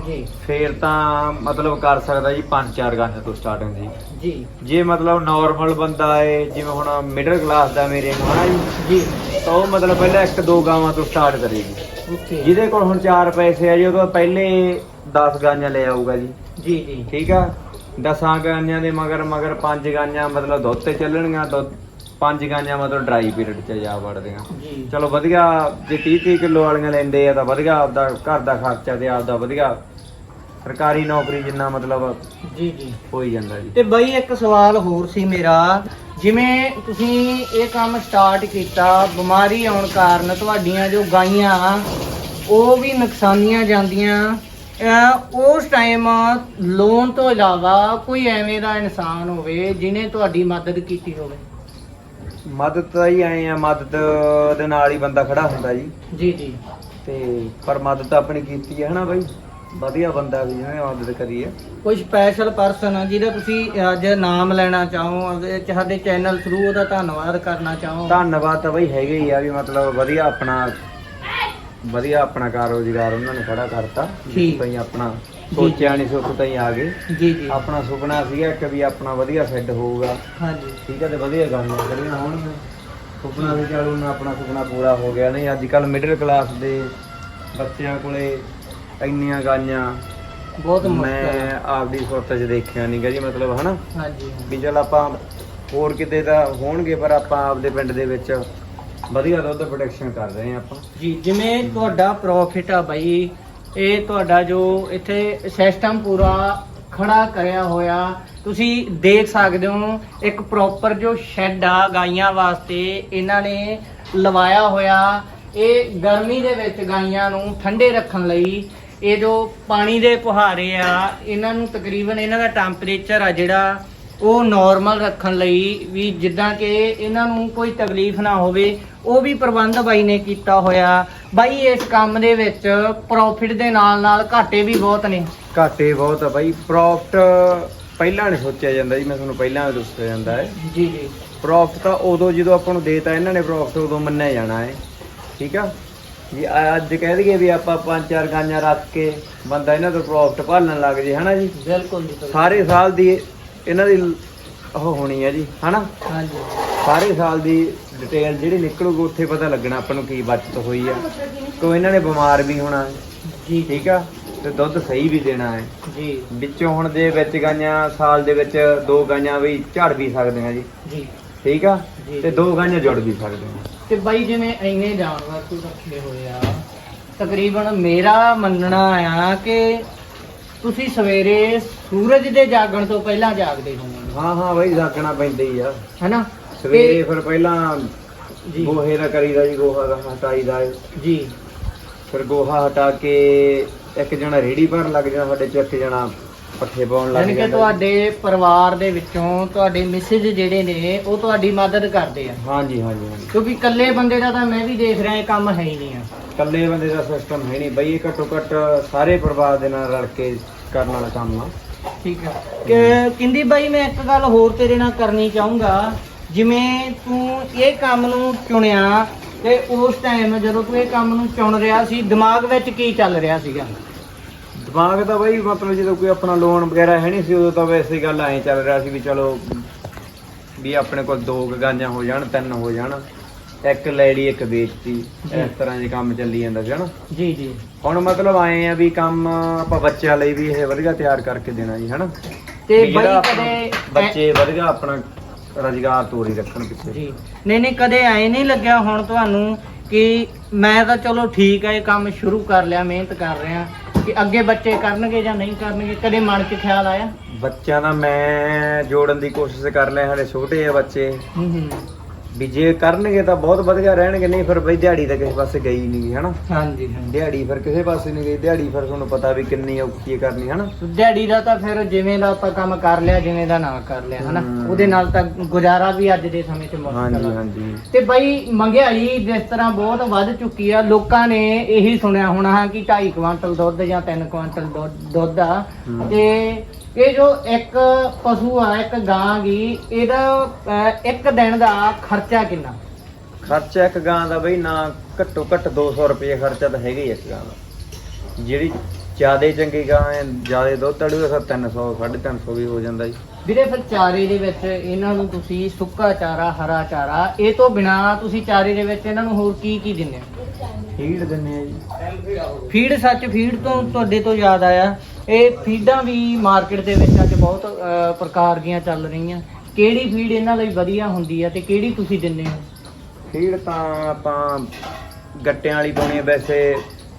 ਜੀ। ਫੇਰ ਤਾਂ ਮਤਲਬ ਕਰ ਸਕਦਾ ਜੀ 5-4 ਗਾਣੇ ਤੋਂ ਸਟਾਰਟਿੰਗ ਜੀ। ਜੀ। ਜੇ ਮਤਲਬ ਨਾਰਮਲ ਬੰਦਾ ਏ ਜਿਵੇਂ ਹੁਣ ਮਿਡਲ ਕਲਾਸ ਦਾ ਮੇਰੇ ਨੂੰ ਹਨਾ ਜੀ ਤਾਂ ਉਹ ਮਤਲਬ ਪਹਿਲਾਂ ਇੱਕ ਦੋ ਗਾਵਾਂ ਤੋਂ ਸਟਾਰਟ ਕਰੇਗੀ। ਓਕੇ। ਜਿਹਦੇ ਕੋਲ ਹੁਣ 4 ਪੈਸੇ ਆ ਜੀ ਉਹ ਤੋਂ ਪਹਿਲੇ 10 ਗਾਈਆਂ ਲੈ ਆਊਗਾ ਜੀ। ਜੀ ਜੀ। ਠੀਕ ਆ? ਦਸਾਂ ਗਾਈਆਂ ਦੇ ਮਗਰ ਮਗਰ ਪੰਜ ਗਾਈਆਂ ਮਤਲਬ ਦੁੱਧ ਤੇ ਚੱਲਣਗੀਆਂ ਦੁੱਧ ਪੰਜ ਗਾਈਆਂ ਮਤਲਬ ਡਰਾਈ ਪੀਰੀਅਡ ਚ ਜਾ ਵੜਦੀਆਂ। ਚਲੋ ਵਧੀਆ ਜੇ 30 30 ਕਿਲੋ ਵਾਲੀਆਂ ਲੈਂਦੇ ਆ ਤਾਂ ਵਧੀਆ ਆਪਦਾ ਘਰ ਦਾ ਖਰਚਾ ਤੇ ਆਪਦਾ ਵਧੀਆ। ਸਰਕਾਰੀ ਨੌਕਰੀ ਜਿੰਨਾ ਮਤਲਬ ਜੀ ਜੀ। ਹੋ ਹੀ ਜਾਂਦਾ ਜੀ। ਤੇ ਬਾਈ ਇੱਕ ਸਵਾਲ ਹੋਰ ਸੀ ਮੇਰਾ। ਜਿਵੇਂ ਤੁਸੀਂ ਇਹ ਕੰਮ ਸਟਾਰਟ ਕੀਤਾ ਬਿਮਾਰੀ ਆਉਣ ਕਾਰਨ ਤੁਹਾਡੀਆਂ ਜੋ ਗਾਈਆਂ ਉਹ ਵੀ ਨੁਕਸਾਨੀਆਂ ਜਾਂਦੀਆਂ। ਅਹ ਉਸ ਟਾਈਮ ਲੋਨ ਤੋਂ ਇਲਾਵਾ ਕੋਈ ਐਵੇਂ ਦਾ ਇਨਸਾਨ ਹੋਵੇ ਜਿਨੇ ਤੁਹਾਡੀ ਮਦਦ ਕੀਤੀ ਹੋਵੇ। ਮਦਦ ਤਾਂ ਹੀ ਆਏ ਆ ਮਦਦ ਦੇ ਨਾਲ ਹੀ ਬੰਦਾ ਖੜਾ ਹੁੰਦਾ ਜੀ। ਜੀ ਜੀ। ਤੇ ਪਰ ਮਦਦ ਤਾਂ ਆਪਣੀ ਕੀਤੀ ਹੈ ਹਨਾ ਬਾਈ? ਵਧੀਆ ਬੰਦਾ ਵੀ ਜਿਹਨੇ ਮਦਦ ਕਰੀ ਹੈ। ਕੋਈ ਸਪੈਸ਼ਲ ਪਰਸਨ ਜਿਹਦਾ ਤੁਸੀਂ ਅੱਜ ਨਾਮ ਲੈਣਾ ਚਾਹੋ ਸਾਡੇ ਚੈਨਲ ਥਰੂ ਉਹਦਾ ਧੰਨਵਾਦ ਕਰਨਾ ਚਾਹੋ। ਧੰਨਵਾਦ ਤਾਂ ਬਈ ਹੈਗੇ ਹੀ ਆ ਵੀ ਮਤਲਬ ਵਧੀਆ ਆਪਣਾ ਵਧੀਆ ਆਪਣਾ ਕਾਰੋਬਾਰ ਉਹਨਾਂ ਨੇ ਖੜਾ ਕਰਤਾ ਹੀ ਆਪਣਾ ਸੋਚਿਆ ਨਹੀਂ ਸੁੱਖ ਤਾਂ ਹੀ ਆ ਗਏ। ਜੀ ਜੀ। ਆਪਣਾ ਸੁਪਨਾ ਸੀਗਾ ਕਿ ਵੀ ਆਪਣਾ ਵਧੀਆ ਸੈੱਟ ਹੋਊਗਾ। ਹਾਂਜੀ। ਠੀਕ ਹੈ ਤੇ ਵਧੀਆ ਗਾਣੀਆਂ ਕਰੀਆਂ ਹੋਣਗੀਆਂ। ਸੁਪਨਾ ਵੀ ਚਲੋ ਨਾ ਆਪਣਾ ਸੁਪਨਾ ਪੂਰਾ ਹੋ ਗਿਆ ਨਹੀਂ। ਅੱਜ ਕੱਲ ਮਿਡਲ ਕਲਾਸ ਦੇ ਬੱਚਿਆਂ ਕੋਲੇ ਇੰਨੀਆਂ ਗਾਈਆਂ। ਬਹੁਤ ਮੁਸ਼ਕਲ ਮੈਂ ਹੈ। ਆਪਦੀ ਸੋਚ 'ਚ ਦੇਖਿਆ ਨਹੀਂਗਾ ਜੀ ਮਤਲਬ ਹਨਾ। ਹਾਂਜੀ। ਵੀ ਚਲ ਆਪਾਂ ਹੋਰ ਕਿਤੇ ਤਾਂ ਹੋਣਗੇ ਪਰ ਆਪਾਂ ਆਪਦੇ ਪਿੰਡ ਦੇ ਵਿੱਚ ਵਧੀਆ ਦੁੱਧ ਪ੍ਰੋਡਕਸ਼ਨ ਕਰ ਰਹੇ ਹਾਂ ਆਪਾਂ। ਜੀ, ਜਿਵੇਂ ਤੁਹਾਡਾ ਪ੍ਰੋਫਿਟ ਆ ਬਾਈ, ਇਹ ਤੁਹਾਡਾ ਜੋ ਇੱਥੇ ਸਿਸਟਮ ਪੂਰਾ ਖੜਾ ਕਰਿਆ ਹੋਇਆ, ਤੁਸੀਂ ਦੇਖ ਸਕਦੇ ਹੋ, ਇੱਕ ਪ੍ਰੋਪਰ ਜੋ ਸ਼ੈੱਡ ਆ ਗਾਈਆਂ ਵਾਸਤੇ ਇਹਨਾਂ ਨੇ ਲਵਾਇਆ ਹੋਇਆ। ਇਹ ਗਰਮੀ ਦੇ ਵਿੱਚ ਗਾਈਆਂ ਨੂੰ ਠੰਡੇ ਰੱਖਣ ਲਈ ਇਹ ਜੋ ਪਾਣੀ ਦੇ ਪੁਹਾਰੇ ਆ, ਇਹਨਾਂ ਨੂੰ ਤਕਰੀਬਨ ਇਹਨਾਂ ਦਾ ਟੈਂਪਰੇਚਰ ਆ ਜਿਹੜਾ ਉਹ ਨਾਰਮਲ ਰੱਖਣ ਲਈ ਵੀ ਜਿੱਦਾਂ ਕਿ ਇਹਨਾਂ ਨੂੰ ਕੋਈ ਤਕਲੀਫ ਨਾ ਹੋਵੇ ਉਹ ਵੀ ਪ੍ਰਬੰਧ ਬਾਈ ਨੇ ਕੀਤਾ ਹੋਇਆ। ਬਾਈ ਇਸ ਕੰਮ ਦੇ ਵਿੱਚ ਪ੍ਰੋਫਿਟ ਦੇ ਨਾਲ ਨਾਲ ਘਾਟੇ ਵੀ ਬਹੁਤ ਨੇ। ਘਾਟੇ ਬਹੁਤ ਆ ਬਾਈ। ਪ੍ਰੋਫਿਟ ਪਹਿਲਾਂ ਨਹੀਂ ਸੋਚਿਆ ਜਾਂਦਾ ਜੀ ਮੈਂ ਤੁਹਾਨੂੰ ਪਹਿਲਾਂ ਵੀ ਦੱਸਿਆ ਜਾਂਦਾ ਹੈ। ਜੀ ਜੀ। ਪ੍ਰੋਫਿਟ ਤਾਂ ਉਦੋਂ ਜਦੋਂ ਆਪਾਂ ਨੂੰ ਦੇਤਾ ਇਹਨਾਂ ਨੇ ਪ੍ਰੋਫਿਟ ਉਦੋਂ ਮੰਨਿਆ ਜਾਣਾ ਹੈ। ਠੀਕ ਆ? ਜੀ ਅੱਜ ਕਹਿ ਦਈਏ ਵੀ ਆਪਾਂ ਪੰਜ ਚਾਰ ਗਾਈਆਂ ਰੱਖ ਕੇ ਬੰਦਾ ਇਹਨਾਂ ਤੋਂ ਪ੍ਰੋਫਿਟ ਭਾਲਣ ਲੱਗ ਜੇ ਹਨਾ ਜੀ? ਬਿਲਕੁਲ ਜੀ ਬਿਲਕੁਲ। ਸਾਰੇ ਸਾਲ ਦੀ ਇਹਨਾਂ ਦੀ ਉਹ ਹੋਣੀ ਹੈ ਜੀ ਹਨਾ? ਹਾਂਜੀ। ਸਾਰੇ ਸਾਲ ਦੀ ਡਿਟੇਲ ਜਿਹੜੀ ਨਿਕਲੂਗੀ ਉੱਥੇ ਪਤਾ ਲੱਗਣਾ ਆਪਾਂ ਨੂੰ ਕੀ ਬਚਤ ਹੋਈ ਆ। ਕੋਈ ਇਹਨਾਂ ਨੇ ਬਿਮਾਰ ਵੀ ਹੋਣਾ ਜੀ। ਠੀਕ ਆ? ਤੇ ਦੁੱਧ ਸਹੀ ਵੀ ਦੇਣਾ ਹੈ। ਜੀ। ਵਿੱਚੋਂ ਹੁਣ ਦੇ ਵਿੱਚ ਗਾਈਆਂ ਸਾਲ ਦੇ ਵਿੱਚ ਦੋ ਗਾਈਆਂ ਵੀ ਝੜ ਵੀ ਸਕਦੀਆਂ ਜੀ। ਜੀ। ਠੀਕ ਆ। ਤੇ ਦੋ ਗਾਈਆਂ ਜੁੜ ਵੀ ਸਕਦੀਆਂ ਤੇ ਬਾਈ ਜਿਵੇਂ ਇੰਨੇ ਜਾਨਵਰ ਤੂੰ ਰੱਖੇ ਹੋਏ ਆ ਤਕਰੀਬਨ ਮੇਰਾ ਮੰਨਣਾ ਆ ਕਿ ਤੁਸੀਂ ਸਵੇਰੇ ਸੂਰਜ ਦੇ ਜਾਗਣ ਤੋਂ ਪਹਿਲਾਂ ਜਾਗਦੇ ਹੋਵੋਗੇ ਹਾਂ ਹਾਂ ਬਈ ਜਾਗਣਾ ਪੈਂਦਾ ਹੀ ਆ। ਹੈਨਾ? ਸਵੇਰੇ ਫਿਰ ਪਹਿਲਾਂ ਜੀ। ਗੋਹੇ ਦਾ ਕਰੀਦਾ ਜੀ ਗੋਹਾ ਦਾ ਹਟਾਈਦਾ। ਹੈ। ਜੀ। ਫਿਰ ਗੋਹਾ ਹਟਾ ਕੇ ਇੱਕ ਜਣਾ ਰੇੜੀ ਭਰਨ ਲੱਗ ਜਾਣਾ ਸਾਡੇ ਚ ਇੱਕ ਜਣਾ ਪੱਠੇ ਪਾਉਣ ਲੱਗ ਯਾਨੀ ਕਿ ਜਾਂਦਾ। ਤੁਹਾਡੇ ਪਰਿਵਾਰ ਦੇ ਵਿੱਚੋਂ ਤੁਹਾਡੇ ਮਿਸਿਸ ਜਿਹੜੇ ਨੇ ਉਹ ਤੁਹਾਡੀ ਮਦਦ ਕਰਦੇ ਆ। ਹਾਂਜੀ ਹਾਂਜੀ ਹਾਂਜੀ। ਕਿਉਂਕਿ ਇਕੱਲੇ ਬੰਦੇ ਦਾ ਤਾਂ ਮੈਂ ਵੀ ਦੇਖ ਰਿਹਾ ਇਹ ਕੰਮ ਹੈ ਹੀ ਨਹੀਂ ਆ। ਇਕੱਲੇ ਬੰਦੇ ਦਾ ਸਿਸਟਮ ਹੈ ਨਹੀਂ। ਬਈ ਇਹ ਘੱਟੋ ਘੱਟ ਸਾਰੇ ਪਰਿਵਾਰ ਦੇ ਨਾਲ ਰਲ ਕੇ ਕਰਨ ਵਾਲਾ ਕੰਮ ਆ। ਠੀਕ ਹੈ ਕਿ ਕਿੰਦੀ ਬਾਈ ਮੈਂ ਇੱਕ ਗੱਲ ਹੋਰ ਤੇਰੇ ਨਾਲ ਕਰਨੀ ਚਾਹੂੰਗਾ। ਜਿਵੇਂ ਤੂੰ ਇਹ ਕੰਮ ਨੂੰ ਚੁਣਿਆ ਤੇ ਉਸ ਟਾਈਮ ਜਦੋਂ ਤੂੰ ਇਹ ਕੰਮ ਨੂੰ ਚੁਣ ਰਿਹਾ ਸੀ ਦਿਮਾਗ ਵਿੱਚ ਕੀ ਚੱਲ ਰਿਹਾ ਸੀਗਾ? ਦਿਮਾਗ ਤਾਂ ਬਈ ਮਤਲਬ ਜਦੋਂ ਕੋਈ ਆਪਣਾ ਲੋਨ ਵਗੈਰਾ ਹੈ ਨਹੀਂ ਸੀ ਉਦੋਂ ਤਾਂ ਵੈਸੇ ਹੀ ਗੱਲ ਐਂ ਚੱਲ ਰਿਹਾ ਸੀ ਵੀ ਚਲੋ ਵੀ ਆਪਣੇ ਕੋਲ ਦੋ ਕੁ ਗਾਂਜਾਂ ਹੋ ਜਾਣ ਤਿੰਨ ਹੋ ਜਾਣ ਇੱਕ ਲੈ ਲਈ ਇੱਕ ਵੇਚਤੀ। ਇਸ ਤਰ੍ਹਾਂ ਦੇ ਕੰਮ ਚੱਲੀ ਜਾਂਦਾ ਸੀ ਹਨਾ? ਜੀ ਜੀ। ਹੁਣ ਮਤਲਬ ਆਏ ਆ ਵੀ ਕੰਮ ਆਪਾਂ ਬੱਚਿਆਂ ਲਈ ਵੀ ਇਹ ਵਧੀਆ ਤਿਆਰ ਕਰਕੇ ਦੇਣਾ ਜੀ ਹਨਾ? ਤੇ ਵੀ ਜਿਹੜਾ ਬਾਈ ਆਪਣਾ ਕਦੇ ਬੱਚੇ ਵਧੀਆ ਆਪਣਾ ਰੁਜ਼ਗਾਰ ਤੋਰੀ ਰੱਖਣ ਪਿੱਛੇ। ਜੀ। ਨਹੀਂ ਨਹੀਂ ਕਦੇ ਐ ਨਹੀਂ ਲੱਗਿਆ ਹੁਣ ਤੁਹਾਨੂੰ ਕਿ ਮੈਂ ਤਾਂ ਚਲੋ ਠੀਕ ਹੈ ਇਹ ਕੰਮ ਸ਼ੁਰੂ ਕਰ ਲਿਆ ਮਿਹਨਤ ਕਰ ਰਿਹਾ। ਕਿ ਅੱਗੇ ਬੱਚੇ ਕਰਨਗੇ ਜਾਂ ਨਹੀਂ ਕਰਨਗੇ ਕਦੇ ਮਨ 'ਚ ਖਿਆਲ ਆਇਆ? ਬੱਚਿਆਂ ਦਾ ਮੈਂ ਜੋੜਨ ਦੀ ਕੋਸ਼ਿਸ਼ ਕਰ ਰਿਹਾ ਹਲੇ ਛੋਟੇ ਆ ਬੱਚੇ। ਹੂੰ ਹੂੰ। ਵੀ ਜੇ ਕਰਨਗੇ ਤਾਂ ਬਹੁਤ ਵਧੀਆ ਰਹਿਣਗੇ ਨਹੀਂ ਫਿਰ ਬਈ ਦਿਹਾੜੀ ਤਾਂ ਕਿਸੇ ਪਾਸੇ ਗਈ ਨਹੀਂ ਹਨਾ? ਹਾਂਜੀ ਹਾਂਜੀ। ਦਿਹਾੜੀ ਫਿਰ ਕਿਸੇ ਪਾਸੇ ਨਹੀਂ ਗਈ ਦਿਹਾੜੀ ਫਿਰ ਤੁਹਾਨੂੰ ਪਤਾ ਵੀ ਕਿੰਨੀ ਔਖੀ ਹੈ ਕਰਨੀ ਹਨਾ? ਦਿਹਾੜੀ ਦਾ ਤਾਂ ਫਿਰ ਜਿਵੇਂ ਦਾ ਆਪਾਂ ਕੰਮ ਕਰ ਲਿਆ ਜਿਵੇਂ ਦਾ ਨਾ ਕਰ ਲਿਆ ਹਨਾ? ਹਮ। ਉਹਦੇ ਨਾਲ ਤਾਂ ਗੁਜ਼ਾਰਾ ਵੀ ਅੱਜ ਦੇ ਸਮੇਂ 'ਚ ਮੁਸ਼ਕਲ ਹਾਂਜੀ ਆ ਹਾਂਜੀ। ਤੇ ਬਈ ਮਹਿੰਗਾਈ ਜਿਸ ਤਰ੍ਹਾਂ ਬਹੁਤ ਵੱਧ ਚੁੱਕੀ ਆ ਲੋਕਾਂ ਨੇ ਇਹੀ ਸੁਣਿਆ ਹੋਣਾ ਹੈ ਕਿ 2.5 ਕੁਆਂਟਲ ਦੁੱਧ ਜਾਂ 3 ਕੁਆਂਟਲ ਦੁੱਧ- ਦੁੱਧ ਆ। ਹਮ। ਤੇ ਇਹ ਜੋ ਇੱਕ ਪਸ਼ੂ ਆ ਇੱਕ ਗਾਂ ਗੀ ਇਹਦਾ ਅਹ, ਇੱਕ ਦਿਨ ਦਾ ਖਰਚਾ ਕਿੰਨਾ? ਖਰਚਾ ਇੱਕ ਗਾਂ ਦਾ ਬਈ ਨਾ ਘੱਟੋ ਘੱਟ 200 ਰੁਪਏ ਖਰਚਾ ਤਾਂ ਹੈਗਾ ਹੀ ਇੱਕ ਗਾਂ ਦਾ। ਜਿਹੜੀ ਜਿਆਦੇ ਚੰਗੀ ਗਾਂ ਹੈ ਜਿਆਦੇ ਦੁੱਧ ਤੜੂਗਾ ਤਾਂ 300 350 ਵੀ ਹੋ ਜਾਂਦਾ ਜੀ। ਵੀਰੇ ਫਿਰ ਚਾਰੇ ਦੇ ਵਿੱਚ ਇਹਨਾਂ ਨੂੰ ਤੁਸੀਂ ਸੁੱਕਾ ਚਾਰਾ ਹਰਾ ਚਾਰਾ ਇਹ ਤੋਂ ਬਿਨਾ ਤੁਸੀਂ ਚਾਰੇ ਦੇ ਵਿੱਚ ਇਹਨਾਂ ਨੂੰ ਹੋਰ ਕੀ ਕੀ ਦਿੰਦੇ ਹੋ? ਫੀਡ ਦਿੰਨੇ ਆ ਜੀ। ਫੀਡ ਸੱਚ ਫੀਡ ਤੋਂ ਤੁਹਾਡੇ ਤੋਂ ਯਾਦ ਆਇਆ। ਇਹ ਫੀਡਾਂ ਵੀ ਮਾਰਕੀਟ ਦੇ ਵਿੱਚ ਅੱਜ ਬਹੁਤ ਅਹ, ਪ੍ਰਕਾਰ ਦੀਆਂ ਚੱਲ ਰਹੀਆਂ। ਕਿਹੜੀ ਫੀਡ ਇਹਨਾਂ ਲਈ ਵਧੀਆ ਹੁੰਦੀ ਹੈ ਤੇ ਕਿਹੜੀ ਤੁਸੀਂ ਦਿੰਦੇ ਹੋ? ਫੀਡ ਤਾਂ ਆਪਾਂ ਗੱਟਿਆਂ ਵਾਲੀ ਪਾਉਣੀ ਹੈ ਵੈਸੇ।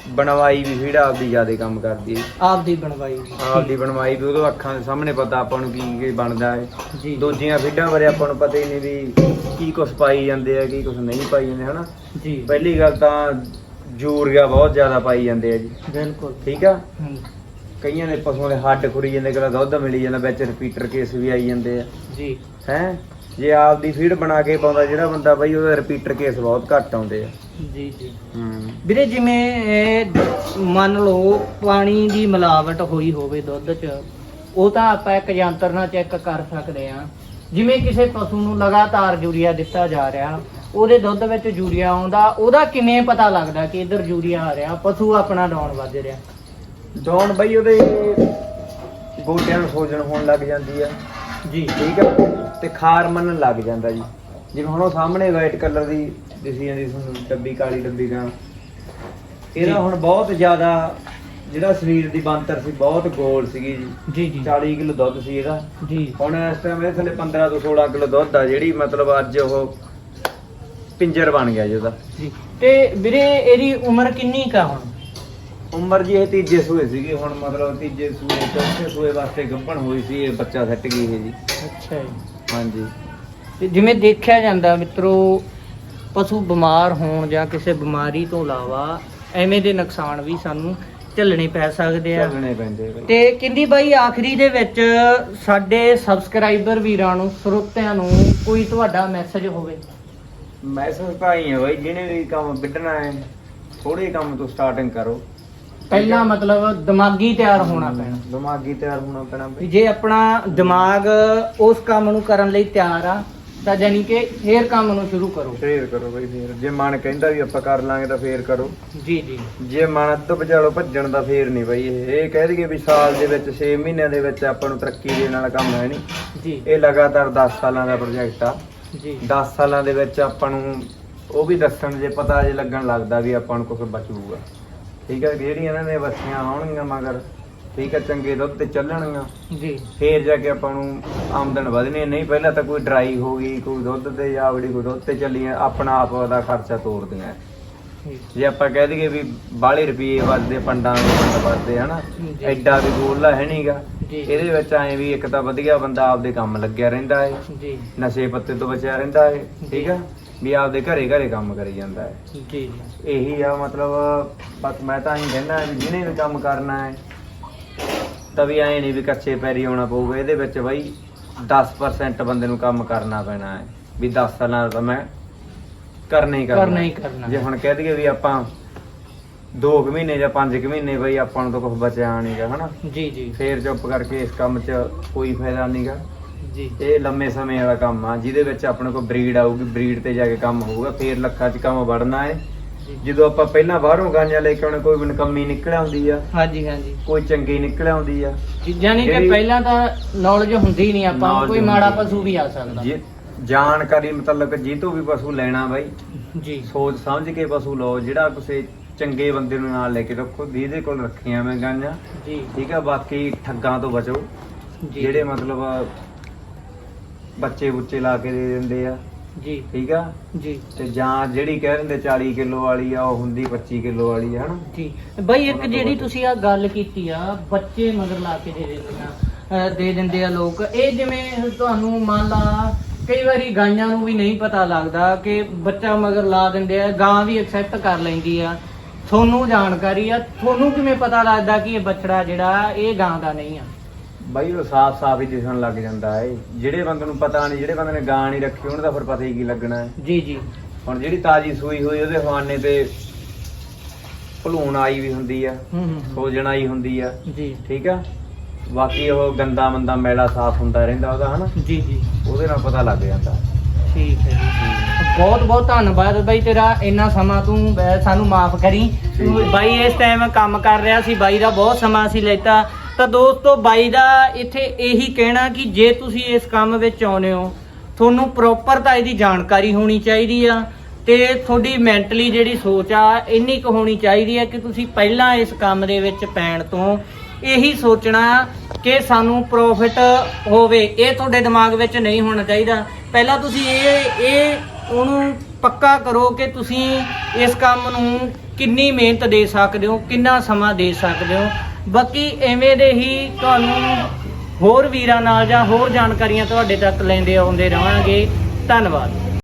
ਬਣਵਾਈ ਵੀ ਫੀਡ ਆਪਦੀ ਜਿਆਦੇ ਕੰਮ ਕਰਦੀ ਹੈ ਆਪਦੀ ਬਣਵਾਈ ਵੀ। ਆਪਦੀ ਬਣਵਾਈ ਵੀ ਉਹਦੋਂ ਅੱਖਾਂ ਦੇ ਸਾਹਮਣੇ ਪਤਾ ਆਪਾਂ ਨੂੰ ਕੀ ਕੀ ਬਣਦਾ ਹੈ। ਜੀ। ਦੂਜੀਆਂ ਫੀਡਾਂ ਬਾਰੇ ਆਪਾਂ ਨੂੰ ਪਤਾ ਹੀ ਨਹੀਂ ਵੀ ਕੀ ਕੁਝ ਪਾਈ ਜਾਂਦੇ ਆ ਕੀ ਕੁਝ ਨਹੀਂ ਪਾਈ ਜਾਂਦੇ ਹਨਾ? ਜੀ। ਪਹਿਲੀ ਗੱਲ ਤਾਂ ਯੂਰੀਆ ਬਹੁਤ ਜ਼ਿਆਦਾ ਪਾਈ ਜਾਂਦੇ ਆ ਜੀ। ਬਿਲਕੁਲ। ਠੀਕ ਆ? ਹਮ, ਕਈਆਂ ਦੇ ਪਸ਼ੂਆਂ ਦੇ ਹੱਡ ਖੁਰੀ ਜਾਂਦੇ ਕਿਲਾ ਦੁੱਧ ਮਿਲੀ ਜਾਂਦਾ ਵਿੱਚ ਰਿਪੀਟਰ ਕੇਸ ਵੀ ਆਈ ਜਾਂਦੇ ਆ। ਜੀ। ਹੈ? ਜੇ ਆਪਦੀ ਫੀਡ ਬਣਾ ਕੇ ਪਾਉਂਦਾ ਜਿਹੜਾ ਬੰਦਾ ਬਈ ਉਹਦੇ ਰਿਪੀਟਰ ਕੇਸ ਬਹੁਤ ਘੱਟ ਆਉਂਦੇ ਆ। ਜੀ ਜੀ। ਹੂੰ। ਵੀਰੇ ਜਿਵੇਂ ਇਹ ਮੰਨ ਲਓ ਪਾਣੀ ਦੀ ਮਿਲਾਵਟ ਹੋਈ ਹੋਵੇ ਦੁੱਧ 'ਚ ਉਹ ਤਾਂ ਆਪਾਂ ਇੱਕ ਯੰਤਰ ਨਾਲ ਚੈੱਕ ਕਰ ਸਕਦੇ ਹਾਂ। ਜਿਵੇਂ ਕਿਸੇ ਪਸ਼ੂ ਨੂੰ ਲਗਾਤਾਰ ਯੂਰੀਆ ਦਿੱਤਾ ਜਾ ਰਿਹਾ ਉਹਦੇ ਦੁੱਧ ਵਿੱਚ ਯੂਰੀਆ ਆਉਂਦਾ ਉਹਦਾ ਕਿਵੇਂ ਪਤਾ ਲੱਗਦਾ ਕਿ ਇੱਧਰ ਯੂਰੀਆ ਆ ਰਿਹਾ ਪਸ਼ੂ ਆਪਣਾ ਡਾਉਣ ਵੱਜ ਰਿਹਾ? ਡਾਉਨ ਬਈ ਉਹਦੇ ਗੋਡਿਆਂ ਨੂੰ ਸੋਜਣ ਹੋਣ ਲੱਗ ਜਾਂਦੀ ਆ। ਜੀ। ਠੀਕ ਆ। ਤੇ ਖਾਰ ਮੰਨਣ ਲੱਗ ਜਾਂਦਾ ਜੀ। ਜਿਵੇਂ ਹੁਣ ਉਹ ਸਾਹਮਣੇ ਵਾਈਟ ਕਲਰ ਦੀ ਦਿਸੀ ਜਾਂਦੀ ਤੁਹਾਨੂੰ ਡੱਬੀ ਕਾਲੀ ਡੱਬੀ ਗਾਂ ਇਹਦਾ। ਹੁਣ ਬਹੁਤ ਜ਼ਿਆਦਾ ਜਿਹੜਾ ਸਰੀਰ ਦੀ ਬੰਤਰ ਸੀ ਬਹੁਤ ਗੋਲ ਸੀਗੀ ਜੀ। ਜੀ ਜੀ। 40 ਕਿਲੋ ਦੁੱਧ ਸੀ ਇਹਦਾ। ਜੀ। ਹੁਣ ਇਸ ਟਾਈਮ ਇਹਦੇ ਥੱਲੇ 15 ਤੋਂ 16 ਕਿਲੋ ਦੁੱਧ ਆ ਜਿਹੜੀ ਮਤਲਬ ਅੱਜ ਉਹ ਪਿੰਜਰ ਬਣ ਗਿਆ ਜੀ ਉਹਦਾ। ਜੀ। ਤੇ ਵੀਰੇ ਇਹਦੀ ਉਮਰ ਕਿੰਨੀ ਕਾ ਹੁਣ? ਉਮਰ ਜੀ ਇਹ ਤੀਜੇ ਸੂਏ ਸੀਗੀ ਹੁਣ ਮਤਲਬ ਤੀਜੇ ਸੂਏ ਚੌਥੇ ਸੂਏ ਵਾਸਤੇ ਗੱਭਣ ਹੋਈ ਸੀ ਇਹ ਬੱਚਾ ਸੱਟ ਗਈ ਇਹ ਜੀ। ਅੱਛਾ ਜੀ। ਹਾਂਜੀ। ਤੇ ਜਿਵੇਂ ਦੇਖਿਆ ਜਾਂਦਾ ਮਿੱਤਰੋ ਪਸ਼ੂ ਬਿਮਾਰ ਹੋਣ ਜਾਂ ਕਿਸੇ ਬਿਮਾਰੀ ਤੋਂ ਇਲਾਵਾ ਐਵੇਂ ਦੇ ਨੁਕਸਾਨ ਵੀ ਸਾਨੂੰ ਝੱਲਣੇ ਪੈ ਸਕਦੇ ਆ। ਚੱਲਣੇ ਪੈਂਦੇ ਬਈ ਤੇ ਕਿੰਦੀ ਬਾਈ ਆਖਰੀ ਦੇ ਵਿੱਚ ਸਾਡੇ ਸਬਸਕ੍ਰਾਈਬਰ ਵੀਰਾਂ ਨੂੰ ਸਰੋਤਿਆਂ ਨੂੰ ਕੋਈ ਤੁਹਾਡਾ ਮੈਸੇਜ ਹੋਵੇ। ਮੈਸੇਜ ਤਾਂ ਹੀ ਹੈ ਬਈ ਜਿਹਨੇ ਵੀ ਕੰਮ ਵਿੱਢਣਾ ਹੈ ਥੋੜੇ ਕੰਮ ਤੋਂ ਸਟਾਰਟਿੰਗ ਕਰੋ। ਪਹਿਲਾਂ ਮਤਲਬ ਦਿਮਾਗੀ ਤਿਆਰ ਹੋਣਾ ਪੈਣਾ। ਦਿਮਾਗੀ ਤਿਆਰ ਹੋਣਾ ਪੈਣਾ ਵੀ ਬਈ। ਜੇ ਆਪਣਾ ਦਿਮਾਗ ਉਸ ਕੰਮ ਨੂੰ ਕਰਨ ਲਈ ਤਿਆਰ ਆ ਤਾਂ ਜਾਨੀ ਕਿ ਫੇਰ ਕੰਮ ਨੂੰ ਸ਼ੁਰੂ ਕਰੋ। ਫੇਰ ਕਰੋ ਬਈ ਫੇਰ। ਜੇ ਮਨ ਕਹਿੰਦਾ ਵੀ ਆਪਾਂ ਕਰ ਲਾਂਗੇ ਤਾਂ ਫੇਰ ਕਰੋ। ਜੀ ਜੀ। ਜੇ ਮਨ ਅੱਧ ਵਿਚਾਲੋ ਭੱਜਣ ਦਾ ਫੇਰ ਨਹੀਂ ਬਈ ਇਹ ਕਹਿ ਦਈਏ ਵੀ ਸਾਲ ਦੇ ਵਿੱਚ 6 ਮਹੀਨਿਆਂ ਦੇ ਵਿੱਚ ਆਪਾਂ ਨੂੰ ਤਰੱਕੀ ਦੇਣ ਵਾਲਾ ਕੰਮ ਹੈ ਨਹੀਂ। ਜੀ। ਇਹ ਲਗਾਤਾਰ 10 ਸਾਲਾਂ ਦਾ ਪ੍ਰੋਜੈਕਟ ਆ। ਜੀ। 10 ਸਾਲਾਂ ਦੇ ਵਿੱਚ ਆਪਾਂ ਨੂੰ ਉਹ ਵੀ ਦੱਸਣ ਜੇ ਪਤਾ ਜੇ ਲੱਗਣ ਲੱਗਦਾ ਵੀ ਆਪਾਂ ਨੂੰ ਕੁਝ ਬਚੂਗਾ। ਠੀਕ ਹੈ ਜਿਹੜੀਆਂ ਇਹਨਾਂ ਨੇ ਬੱਸੀਆਂ ਆਉਣਗੀਆਂ ਮਗਰ ਠੀਕ ਹੈ ਚੰਗੇ ਦੁੱਧ ਤੇ ਚੱਲਣਗੀਆਂ। ਜੀ। ਫੇਰ ਜਾ ਕੇ ਆਪਾਂ ਨੂੰ ਆਮਦਨ ਵਧਣੀ ਹੈ। ਨਹੀਂ ਪਹਿਲਾਂ ਤਾਂ ਕੋਈ ਡਰਾਈ ਹੋ ਗਈ ਕੋਈ ਦੁੱਧ ਤੇ ਜਾਵੜੀ ਕੋਈ ਦੁੱਧ ਤੇ ਚੱਲੀ ਹੈ, ਆਪਣਾ ਆਪ ਦਾ ਖਰਚਾ ਤੋਰਦੀਆਂ ਜੀ। ਜੇ ਆਪਾਂ ਕਹਿ ਦਈਏ ਵੀ ਬਾਹਲੇ ਰੁਪਏ ਵੱਧਦੇ ਪੰਡਾਂ ਦੇ ਪੰਡ ਵੱਧਦੇ ਹਨਾ? ਜੀ। ਐਡਾ ਵੀ ਗੋਲਾ ਹੈ ਨਹੀਂਗਾ। ਜੀ। ਇਹਦੇ ਵਿੱਚ ਐਂ ਵੀ ਇੱਕ ਤਾਂ ਵਧੀਆ ਬੰਦਾ ਆਪਦੇ ਕੰਮ ਲੱਗਿਆ ਰਹਿੰਦਾ ਹੈ ਜੀ। ਨਸ਼ੇ ਪੱਤੇ ਤੋਂ ਬਚਿਆ ਰਹਿੰਦਾ ਹੈ ਠੀਕ ਆ? ਵੀ ਆਪਦੇ ਘਰੇ ਘਰੇ ਕੰਮ ਕਰੀ ਜਾਂਦਾ ਹੈ ਜੀ। ਜੀ ਇਹੀ ਆ ਮਤਲਬ ਬਸ ਮੈਂ ਤਾਂ ਹੀ ਕਹਿੰਦਾ ਵੀ ਜਿਹਨੇ ਵੀ ਕੰਮ ਕਰਨਾ ਹੈ ਤਾਂ ਵੀ ਐਂ ਨਹੀਂ ਵੀ ਕੱਚੇ ਪੈਰੀ ਆਉਣਾ ਪਊਗਾ ਇਹਦੇ ਵਿੱਚ ਬਈ 10% ਬੰਦੇ ਨੂੰ ਕੰਮ ਕਰਨਾ ਪੈਣਾ ਹੈ। ਵੀ 10 ਸਾਲਾਂ ਦਾ ਮੈਂ ਕਰਨਾ ਹੀ ਕਰਨਾ ਕਰਨਾ ਹੈ। ਹੀ ਕਰਨਾ ਜੇ ਹੁਣ ਕਹਿ ਦਈਏ ਵੀ ਆਪਾਂ 2 ਮਹੀਨੇ ਜਾਂ 5 ਮਹੀਨੇ ਬਈ ਆਪਾਂ ਨੂੰ ਤਾਂ ਕੁਝ ਬਚਿਆ ਨਹੀਂਗਾ ਹਨਾ? ਜੀ ਜੀ। ਫੇਰ ਚੁੱਪ ਕਰਕੇ ਇਸ ਕੰਮ 'ਚ ਕੋਈ ਫਾਇਦਾ ਨਹੀਂਗਾ। ਜੀ। ਇਹ ਲੰਮੇ ਸਮੇਂ ਵਾਲਾ ਕੰਮ ਆ ਜਿਹਦੇ ਵਿੱਚ ਆਪਣੇ ਕੋਲ ਬਰੀਡ ਆਊਗੀ ਬਰੀਡ ਤੇ ਜਾ ਕੇ ਕੰਮ ਹੋਊਗਾ ਫੇਰ ਲੱਖਾਂ 'ਚ ਕੰਮ ਵੜਨਾ ਹੈ। ਜਦੋਂ ਆਪਾਂ ਪਹਿਲਾਂ ਬਾਹਰੋਂ ਗਾਂਜਾਂ ਲੈ ਕੇ ਆਉਣੇ ਕੋਈ ਵੀ ਨਕੰਮੀ ਨਿਕਲ ਆਉਂਦੀ ਆ। ਹਾਂਜੀ ਹਾਂਜੀ। ਕੋਈ ਚੰਗੀ ਨਿਕਲ ਆਉਂਦੀ ਆ। ਜਾਨੀ ਕਿ ਜਿਹੜੀ- ਪਹਿਲਾਂ ਤਾਂ ਨੌਲੇਜ ਹੁੰਦੀ ਨਹੀਂ ਆਪਾਂ ਨੂੰ Knowledge ਕੋਈ ਮਾੜਾ ਹੁੰਦੀ। ਪਸ਼ੂ ਵੀ ਆ ਸਕਦਾ। ਜੇ ਜਾਣਕਾਰੀ ਮਤਲਬ ਜੀ ਤੋਂ ਵੀ ਪਸ਼ੂ ਲੈਣਾ ਬਾਈ। ਜੀ। ਸੋਚ ਸਮਝ ਕੇ ਪਸ਼ੂ ਲਓ ਜਿਹੜਾ ਕਿਸੇ ਚੰਗੇ ਬੰਦੇ ਨੂੰ ਨਾਲ ਲੈ ਕੇ ਰੱਖੋ ਜਿਹਦੇ ਕੋਲ ਰੱਖੀਆਂ ਮੈਂ ਗਾਂਜਾਂ। ਜੀ। ਠੀਕ ਆ ਬਾਕੀ ਠੱਗਾਂ ਤੋਂ ਬਚੋ। ਜੀ। ਜਿਹੜੇ ਮਤਲਬ ਬੱਚੇ ਬੁੱਚੇ ਲਾ ਕੇ ਦੇ ਦਿੰਦੇ ਆ। ਜੀ। ਠੀਕ ਆ? ਜੀ। ਤੇ ਜਾਂ ਜਿਹੜੀ ਕਹਿ ਦਿੰਦੇ 40 ਕਿਲੋ ਵਾਲੀ ਆ ਉਹ ਹੁੰਦੀ 25 ਕਿਲੋ ਵਾਲੀ ਆ ਹਨਾ? ਜੀ। ਬਈ ਇੱਕ ਜਿਹੜੀ ਤੁਸੀਂ ਆ ਗੱਲ ਕੀਤੀ ਆ ਬੱਚੇ ਮਗਰ ਲਾ ਕੇ ਦੇ ਦਿੰਦੇ ਆ ਦੇ ਦਿੰਦੇ ਆ ਲੋਕ। ਇਹ ਜਿਵੇਂ ਤੁਹਾਨੂੰ ਮੰਨ ਲਾ ਕਈ ਵਾਰੀ ਗਾਈਆਂ ਨੂੰ ਵੀ ਨਹੀਂ ਪਤਾ ਲੱਗਦਾ ਕਿ ਬੱਚਾ ਮਗਰ ਲਾ ਦਿੰਦੇ ਆ ਗਾਂ ਵੀ ਐਕਸੈਪਟ ਕਰ ਲੈਂਦੀ ਆ। ਤੁਹਾਨੂੰ ਜਾਣਕਾਰੀ ਆ ਤੁਹਾਨੂੰ ਕਿਵੇਂ ਪਤਾ ਲੱਗਦਾ ਕਿ ਇਹ ਬੱਚੜਾ ਜਿਹੜਾ ਇਹ ਗਾਂ ਦਾ ਨਹੀਂ ਆ? ਬਾਈ ਉਹ ਸਾਫ਼ ਸਾਫ਼ ਹੀ ਦਿਸਣ ਲੱਗ ਜਾਂਦਾ ਏ ਜਿਹੜੇ ਬੰਦੇ ਨੂੰ ਪਤਾ ਨਹੀਂ ਜਿਹੜੇ ਬੰਦੇ ਨੇ ਗਾਂ ਨਹੀਂ ਰੱਖੀ ਉਹਨੂੰ ਤਾਂ ਫਿਰ ਪਤਾ ਹੀ ਕੀ ਲੱਗਣਾ ਹੈ। ਜੀ ਜੀ। ਹੁਣ ਜਿਹੜੀ ਤਾਜੀ ਸੂਈ ਹੋਈ ਉਹਦੇ ਹਵਾਨੇ ਤੇ ਭਲੂਣ ਆਈ ਵੀ ਹੁੰਦੀ ਆ ਹੂੰ ਹੂੰ, ਹੂੰ। ਸੋਜਣ ਆਈ ਹੁੰਦੀ ਆ। ਜੀ। ਠੀਕ ਆ? ਬਾਕੀ ਉਹ ਗੰਦਾ ਮੰਦਾ ਮੈਲਾ ਸਾਫ਼ ਹੁੰਦਾ ਰਹਿੰਦਾ ਉਹਦਾ ਹਨਾ? ਜੀ ਜੀ। ਉਹਦੇ ਨਾਲ ਪਤਾ ਲੱਗ ਜਾਂਦਾ। ਠੀਕ ਹੈ ਜੀ। ਬਹੁਤ ਬਹੁਤ ਧੰਨਵਾਦ ਬਾਈ ਤੇਰਾ ਇੰਨਾ ਸਮਾਂ ਤੂੰ ਅਹ, ਸਾਨੂੰ ਮਾਫ ਕਰੀ। ਠੀਕ। ਬਾਈ ਇਸ ਟਾਈਮ ਕੰਮ ਕਰ ਰਿਹਾ ਸੀ ਬਾਈ ਦਾ ਬਹੁਤ ਸਮਾਂ ਸੀ ਲੈਤਾ। ਤਾਂ ਦੋਸਤੋ ਬਾਈ ਦਾ ਇੱਥੇ ਇਹੀ ਕਹਿਣਾ ਕਿ ਜੇ ਤੁਸੀਂ ਇਸ ਕੰਮ ਵਿੱਚ ਆਉਨੇ ਹੋ, ਤੁਹਾਨੂੰ ਪ੍ਰੋਪਰ ਤਾਂ ਇਹਦੀ ਜਾਣਕਾਰੀ ਹੋਣੀ ਚਾਹੀਦੀ ਆ ਤੇ ਤੁਹਾਡੀ ਮੈਂਟਲੀ ਜਿਹੜੀ ਸੋਚ ਆ, ਇੰਨੀ ਕੁ ਹੋਣੀ ਚਾਹੀਦੀ ਹੈ ਕਿ ਤੁਸੀਂ ਪਹਿਲਾਂ ਇਸ ਕੰਮ ਦੇ ਵਿੱਚ ਪੈਣ ਤੋਂ ਇਹੀ ਸੋਚਣਾ ਕਿ ਸਾਨੂੰ ਪ੍ਰੋਫਿਟ ਹੋਵੇ। ਇਹ ਤੁਹਾਡੇ ਦਿਮਾਗ ਵਿੱਚ ਨਹੀਂ ਹੋਣਾ ਚਾਹੀਦਾ। ਪਹਿਲਾਂ ਤੁਸੀਂ ਇਹ ਇਹ ਉਹਨੂੰ ਪੱਕਾ ਕਰੋ ਕਿ ਤੁਸੀਂ ਇਸ ਕੰਮ ਨੂੰ ਕਿੰਨੀ ਮਿਹਨਤ ਦੇ ਸਕਦੇ ਹੋ, ਕਿੰਨਾ ਸਮਾਂ ਦੇ ਸਕਦੇ ਹੋ। ਬਾਕੀ ਐਵੇਂ ਦੇ ਹੀ ਤੁਹਾਨੂੰ ਹੋਰ ਵੀਰਾਂ ਨਾਲ ਜਾਂ ਹੋਰ ਜਾਣਕਾਰੀਆਂ ਤੁਹਾਡੇ ਤੱਕ ਲੈਂਦੇ ਆਉਂਦੇ ਰਹਾਂਗੇ ਧੰਨਵਾਦ।